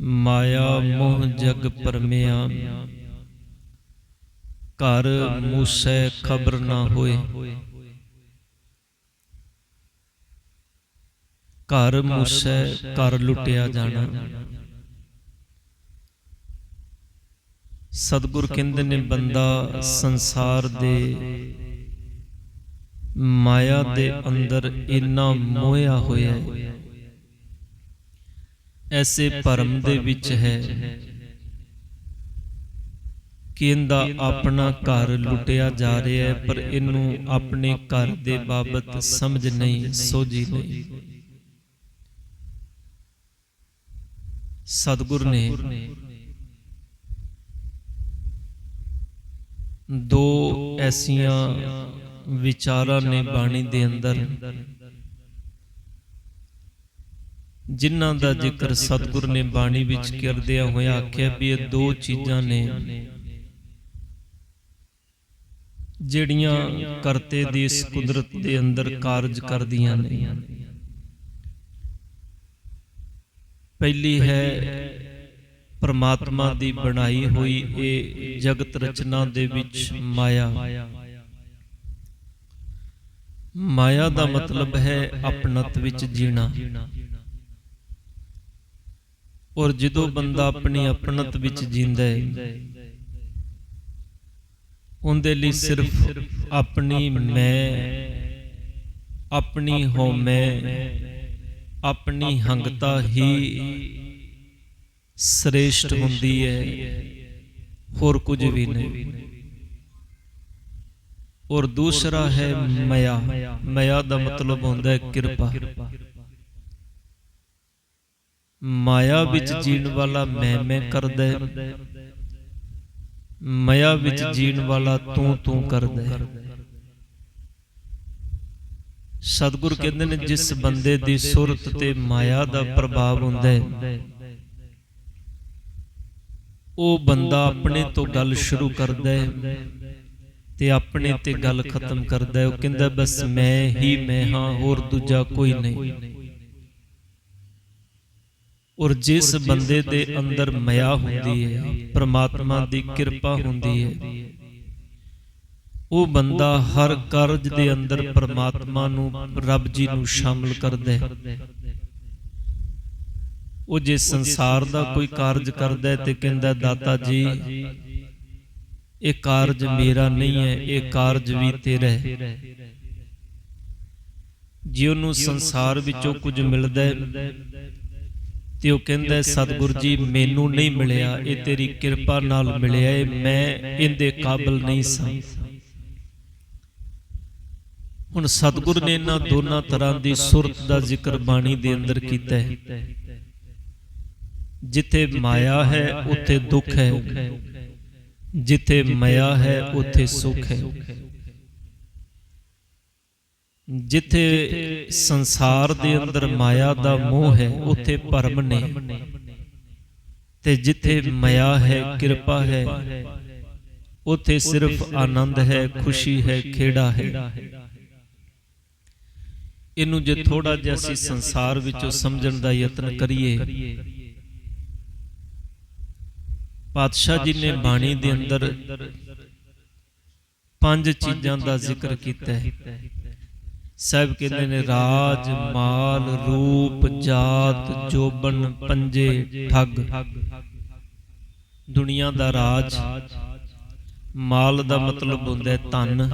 ਮਾਇਆ, ਮੋਹ, ਜਗ ਪਰਮਿਆ। ਘਰ ਮੂਸੈ ਖਬਰ ਨਾ ਹੋਏ। ਘਰ ਮੂਸੈ ਘਰ ਲੁੱਟਿਆ ਜਾਣਾ। ਸਤਿਗੁਰ ਕਹਿੰਦੇ ਨੇ, ਬੰਦਾ ਸੰਸਾਰ ਦੇ ਮਾਇਆ ਦੇ ਅੰਦਰ ਇੰਨਾ ਮੋਹਿਆ ਹੋਇਆ ਹੈ। ਐਸੇ ਭਰਮ ਦੇ ਵਿੱਚ ਹੈ। ਕਿ ਇਹਦਾ ਆਪਣਾ ਘਰ ਲੁੱਟਿਆ ਜਾ ਰਿਹਾ ਹੈ ਪਰ ਇਹਨੂੰ ਆਪਣੇ ਘਰ ਦੇ ਬਾਬਤ ਸਮਝ ਨਹੀਂ ਸੋਝੀ ਨਹੀਂ। ਸਤਿਗੁਰ ਨੇ ਦੋ ਐਸੀਆਂ ਵਿਚਾਰਾਂ ਨੇ ਬਾਣੀ ਦੇ ਅੰਦਰ ਜਿਨ੍ਹਾਂ ਦਾ ਜ਼ਿਕਰ ਸਤਿਗੁਰ ਨੇ ਬਾਣੀ ਵਿੱਚ ਕਰਦਿਆਂ ਹੋਇਆ ਆਖਿਆ ਵੀ ਇਹ ਦੋ ਚੀਜ਼ਾਂ ਨੇ ਜਿਹੜੀਆਂ ਕਰਤੇ ਦੀ ਇਸ ਕੁਦਰਤ ਦੇ ਅੰਦਰ ਕਾਰਜ ਕਰਦੀਆਂ ਨੇ। ਪਹਿਲੀ ਹੈ ਪਰਮਾਤਮਾ ਦੀ ਬਣਾਈ ਹੋਈ ਇਹ ਜਗਤ ਰਚਨਾ ਦੇ ਵਿੱਚ ਮਾਇਆ। ਮਾਇਆ। ਦਾ ਮਤਲਬ ਹੈ ਆਪਣਤ ਵਿੱਚ ਜੀਣਾ। ਔਰ ਜਦੋਂ ਬੰਦਾ ਆਪਣੀ ਆਪਣਤ ਵਿੱਚ ਜਿੰਦਾ ਹੈ ਉਹਦੇ ਲਈ ਸਿਰਫ ਆਪਣੀ ਮੈਂ ਆਪਣੀ ਹਉਮੈ ਆਪਣੀ ਹੰਗਤਾ ਹੀ ਸ੍ਰੇਸ਼ਟ ਹੁੰਦੀ ਹੈ। ਹੋਰ ਕੁਝ ਵੀ ਨਹੀਂ। ਔਰ ਦੂਸਰਾ ਹੈ ਮਇਆ। ਮਇਆ। ਦਾ ਮਤਲਬ ਹੁੰਦਾ ਹੈ ਕਿਰਪਾ। ਮਾਇਆ ਵਿੱਚ ਜੀਣ ਵਾਲਾ ਮੈਂ ਮੈਂ ਕਰਦਾ ਹੈ। ਮਇਆ ਵਿੱਚ ਜੀਣ ਵਾਲਾ ਤੂੰ ਤੂੰ ਕਰਦਾ ਹੈ। ਸਤਿਗੁਰ ਕਹਿੰਦੇ ਨੇ ਜਿਸ ਬੰਦੇ ਦੀ ਸੁਰਤ ਤੇ ਮਾਇਆ ਦਾ ਪ੍ਰਭਾਵ ਹੁੰਦਾ ਹੈ। ਉਹ ਬੰਦਾ ਆਪਣੇ ਤੋਂ ਗੱਲ ਸ਼ੁਰੂ ਕਰਦਾ ਹੈ ਤੇ ਆਪਣੇ ਤੇ ਗੱਲ ਖਤਮ ਕਰਦਾ ਹੈ। ਉਹ ਕਹਿੰਦਾ ਬਸ ਮੈਂ ਹੀ ਮੈਂ ਹਾਂ ਹੋਰ ਦੂਜਾ ਕੋਈ ਨਹੀਂ। ਔਰ ਜਿਸ ਬੰਦੇ ਦੇ ਅੰਦਰ ਮਾਇਆ ਹੁੰਦੀ ਹੈ ਪ੍ਰਮਾਤਮਾ ਦੀ ਕਿਰਪਾ ਹੁੰਦੀ ਹੈ। ਉਹ ਬੰਦਾ ਹਰ ਕਾਰਜ ਦੇ ਅੰਦਰ ਪ੍ਰਮਾਤਮਾ ਨੂੰ ਰੱਬ ਜੀ ਨੂੰ ਸ਼ਾਮਲ ਕਰਦਾ ਹੈ। ਉਹ ਜੇ ਸੰਸਾਰ ਦਾ ਕੋਈ ਕਾਰਜ ਕਰਦਾ ਹੈ ਤੇ ਕਹਿੰਦਾ ਦਾਤਾ ਜੀ ਇਹ ਕਾਰਜ ਮੇਰਾ ਨਹੀਂ ਹੈ ਇਹ ਕਾਰਜ ਵੀ ਤੇਰਾ ਹੈ। ਜੇ ਉਹਨੂੰ ਸੰਸਾਰ ਵਿੱਚੋਂ ਕੁਝ ਮਿਲਦਾ ਹੈ ਤੇ ਉਹ ਕਹਿੰਦਾ ਸਤਿਗੁਰ ਜੀ, ਮੈਨੂੰ ਨਹੀਂ ਮਿਲਿਆ, ਇਹ ਤੇਰੀ ਕਿਰਪਾ ਨਾਲ ਮਿਲਿਆ ਏ, ਮੈਂ ਇਹਦੇ ਕਾਬਲ ਨਹੀਂ ਸਾਂ। ਹੁਣ ਸਤਿਗੁਰ ਨੇ ਇਹਨਾਂ ਦੋਨਾਂ ਤਰ੍ਹਾਂ ਦੀ ਸੁਰਤ ਦਾ ਜ਼ਿਕਰ ਬਾਣੀ ਦੇ ਅੰਦਰ ਕੀਤਾ ਹੈ। ਜਿੱਥੇ ਮਾਇਆ ਹੈ, ਉੱਥੇ ਦੁੱਖ ਹੈ। ਜਿੱਥੇ ਮਾਇਆ ਹੈ, ਉੱਥੇ ਸੁਖ ਹੈ। ਜਿੱਥੇ ਸੰਸਾਰ ਦੇ ਅੰਦਰ ਮਾਇਆ ਦਾ ਮੋਹ ਹੈ, ਉੱਥੇ ਭਰਮ ਨੇ ਤੇ ਜਿੱਥੇ ਮਾਇਆ ਹੈ, ਕਿਰਪਾ ਹੈ, ਉੱਥੇ ਸਿਰਫ ਆਨੰਦ ਹੈ, ਖੁਸ਼ੀ ਹੈ, ਖੇੜਾ ਹੈ। ਇਹਨੂੰ ਜੇ ਥੋੜਾ ਜਿਹਾ ਅਸੀਂ ਸੰਸਾਰ ਵਿੱਚੋਂ ਸਮਝਣ ਦਾ ਯਤਨ ਕਰੀਏ, ਪਾਤਸ਼ਾਹ ਜੀ ਨੇ ਬਾਣੀ ਦੇ ਅੰਦਰ ਪੰਜ ਚੀਜ਼ਾਂ ਦਾ ਜ਼ਿਕਰ ਕੀਤਾ ਹੈ। ਸਾਹਿਬ ਕਹਿੰਦੇ ਨੇ ਰਾਜ ਮਾਲ ਰੂਪ ਜਾਤ ਜੋਬਨ ਪੰਜੇ ਠੱਗ। ਦੁਨੀਆ ਦਾ ਰਾਜ। ਮਾਲ ਦਾ ਮਤਲਬ ਹੁੰਦਾ ਹੈ ਧਨ।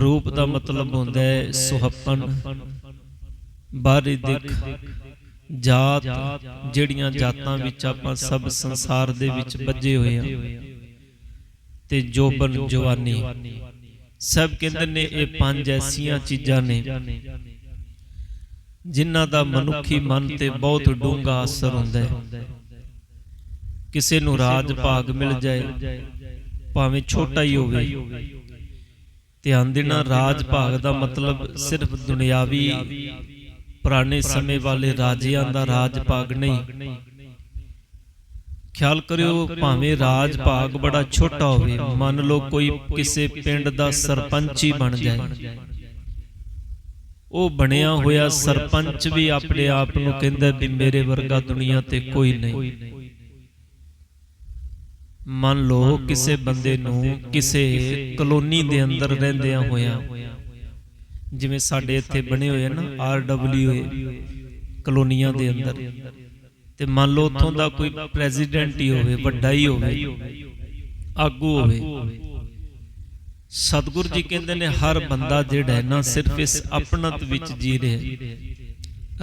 ਰੂਪ ਦਾ ਮਤਲਬ ਹੁੰਦਾ ਹੈ ਸੁਹੱਪਨ। ਬਾਹਰੀ ਦਿੱਖ। ਜਾਤ ਜਿਹੜੀਆਂ ਜਾਤਾਂ ਵਿੱਚ ਆਪਾਂ ਸਭ ਸੰਸਾਰ ਦੇ ਵਿੱਚ ਵੱਜੇ ਹੋਏ ਆ ਤੇ ਜੋਬਨ ਜਵਾਨੀ। ਸਭ ਕਹਿੰਦੇ ਨੇ ਇਹ ਪੰਜ ਐਸੀਆਂ ਚੀਜ਼ਾਂ ਨੇ ਜਿਨ੍ਹਾਂ ਦਾ ਮਨੁੱਖੀ ਮਨ ਤੇ ਬਹੁਤ ਡੂੰਘਾ ਅਸਰ ਹੁੰਦਾ ਹੈ। ਕਿਸੇ ਨੂੰ ਰਾਜ ਭਾਗ ਮਿਲ ਜਾਏ ਭਾਵੇਂ ਛੋਟਾ ਹੀ ਹੋਵੇ। ਧਿਆਨ ਦੇਣਾ ਰਾਜ ਭਾਗ ਦਾ ਮਤਲਬ ਸਿਰਫ ਦੁਨਿਆਵੀ ਪੁਰਾਣੇ ਸਮੇਂ ਵਾਲੇ ਰਾਜਿਆਂ ਦਾ ਰਾਜ ਭਾਗ ਨਹੀਂ। ਖਿਆਲ ਕਰਿਓ ਭਾਵੇਂ ਰਾਜ ਭਾਗ ਬੜਾ ਛੋਟਾ ਹੋਵੇ ਮੰਨ ਲਓ ਕੋਈ ਕਿਸੇ ਪਿੰਡ ਦਾ ਸਰਪੰਚ ਹੀ ਬਣ ਜਾਏ। ਉਹ ਬਣਿਆ ਹੋਇਆ ਸਰਪੰਚ ਵੀ ਆਪਣੇ ਆਪ ਨੂੰ ਕਹਿੰਦਾ ਵੀ ਮੇਰੇ ਵਰਗਾ ਦੁਨੀਆ ਤੇ ਕੋਈ ਨਹੀਂ। ਮੰਨ ਲਓ ਕਿਸੇ ਬੰਦੇ ਨੂੰ ਕਿਸੇ ਕਲੋਨੀ ਦੇ ਅੰਦਰ ਰਹਿੰਦਿਆਂ ਹੋਇਆਂ ਜਿਵੇਂ ਸਾਡੇ ਇੱਥੇ ਬਣੇ ਹੋਏ ਨਾ ਆਰ ਡਬਲਯੂ ਕਲੋਨੀਆਂ ਦੇ ਅੰਦਰ। ਤੇ ਮੰਨ ਲਓ ਉੱਥੋਂ ਦਾ ਕੋਈ ਪ੍ਰੈਜ਼ੀਡੈਂਟ ਹੀ ਹੋਵੇ ਵੱਡਾ ਹੀ ਹੋਵੇ ਆਗੂ ਹੋਵੇ। ਸਤਿਗੁਰੂ ਜੀ ਕਹਿੰਦੇ ਨੇ ਹਰ ਬੰਦਾ ਜਿਹੜਾ ਹੈ ਨਾ ਸਿਰਫ ਇਸ ਆਪਣਤ ਵਿੱਚ ਜੀ ਰਿਹਾ।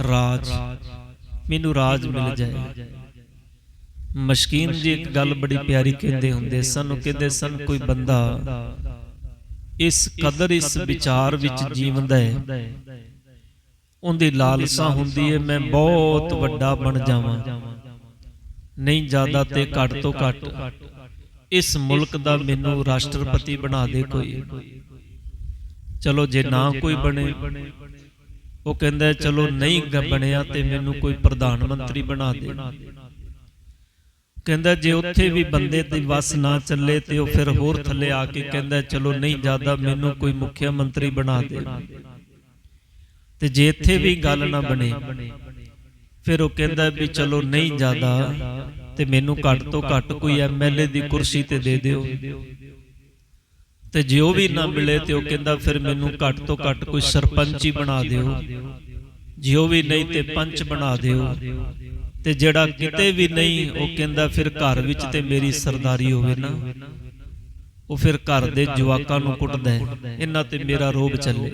ਰਾਜ। ਮੈਨੂੰ ਰਾਜ ਮਿਲ ਜਾਏ। ਮਸ਼ਕੀਨ ਜੀ ਇੱਕ ਗੱਲ ਬੜੀ ਪਿਆਰੀ ਕਹਿੰਦੇ ਹੁੰਦੇ ਸਨ ਉਹ ਕਹਿੰਦੇ ਸਨ ਕੋਈ ਬੰਦਾ ਇਸ ਕਦਰ ਇਸ ਵਿਚਾਰ ਵਿੱਚ ਜੀਵਦਾ ਹੈ। ਉਹਦੀ ਲਾਲਸਾ ਹੁੰਦੀ ਹੈ ਮੈਂ ਬਹੁਤ ਵੱਡਾ ਬਣ ਜਾਵਾਂ। ਨਹੀਂ ਜ਼ਿਆਦਾ ਤੇ ਘੱਟ ਤੋਂ ਘੱਟ। ਇਸ ਮੁਲਕ ਦਾ ਮੈਨੂੰ ਰਾਸ਼ਟਰਪਤੀ ਬਣਾ ਦੇ ਕੋਈ। ਚਲੋ ਜੇ ਨਾ ਕੋਈ ਬਣੇ, ਉਹ ਕਹਿੰਦਾ ਚਲੋ ਨਹੀਂ ਬਣਿਆ ਤੇ ਮੈਨੂੰ ਕੋਈ ਪ੍ਰਧਾਨ ਮੰਤਰੀ ਬਣਾ ਦੇ। ਕਹਿੰਦਾ ਜੇ ਉੱਥੇ ਵੀ ਬੰਦੇ ਦੀ ਵਸ ਨਾ ਚੱਲੇ ਤੇ ਉਹ ਫਿਰ ਹੋਰ ਥੱਲੇ ਆ ਕੇ ਕਹਿੰਦਾ ਚਲੋ ਨਹੀਂ ਜ਼ਿਆਦਾ ਮੈਨੂੰ ਕੋਈ ਮੁੱਖ ਮੰਤਰੀ ਬਣਾ ਦੇ। ਤੇ ਜੇ ਇੱਥੇ ਵੀ ਗੱਲ ਨਾ ਬਣੇ, ਫਿਰ ਉਹ ਕਹਿੰਦਾ ਵੀ ਚਲੋ ਨਹੀਂ ਜ਼ਿਆਦਾ ਤੇ ਮੈਨੂੰ ਘੱਟ ਤੋਂ ਘੱਟ ਕੋਈ ਐਮਐਲਏ ਦੀ ਕੁਰਸੀ ਤੇ ਦੇ ਦਿਓ। ਤੇ ਜੇ ਉਹ ਵੀ ਨਾ ਮਿਲੇ ਤੇ ਉਹ ਕਹਿੰਦਾ ਫਿਰ ਮੈਨੂੰ ਘੱਟ ਤੋਂ ਘੱਟ ਕੋਈ ਸਰਪੰਚ ਹੀ ਬਣਾ ਦਿਓ। ਜੇ ਉਹ ਵੀ ਨਹੀਂ ਤੇ ਪੰਚ ਬਣਾ ਦਿਓ। ਤੇ ਜਿਹੜਾ ਕਿਤੇ ਵੀ ਨਹੀਂ, ਉਹ ਕਹਿੰਦਾ ਫਿਰ ਘਰ ਵਿੱਚ ਤੇ ਮੇਰੀ ਸਰਦਾਰੀ ਹੋਵੇ ਨਾ। ਉਹ ਫਿਰ ਘਰ ਦੇ ਜਵਾਕਾਂ ਨੂੰ ਕੁੱਟਦਾ ਇਹਨਾਂ ਤੇ ਮੇਰਾ ਰੋਬ ਚੱਲੇ।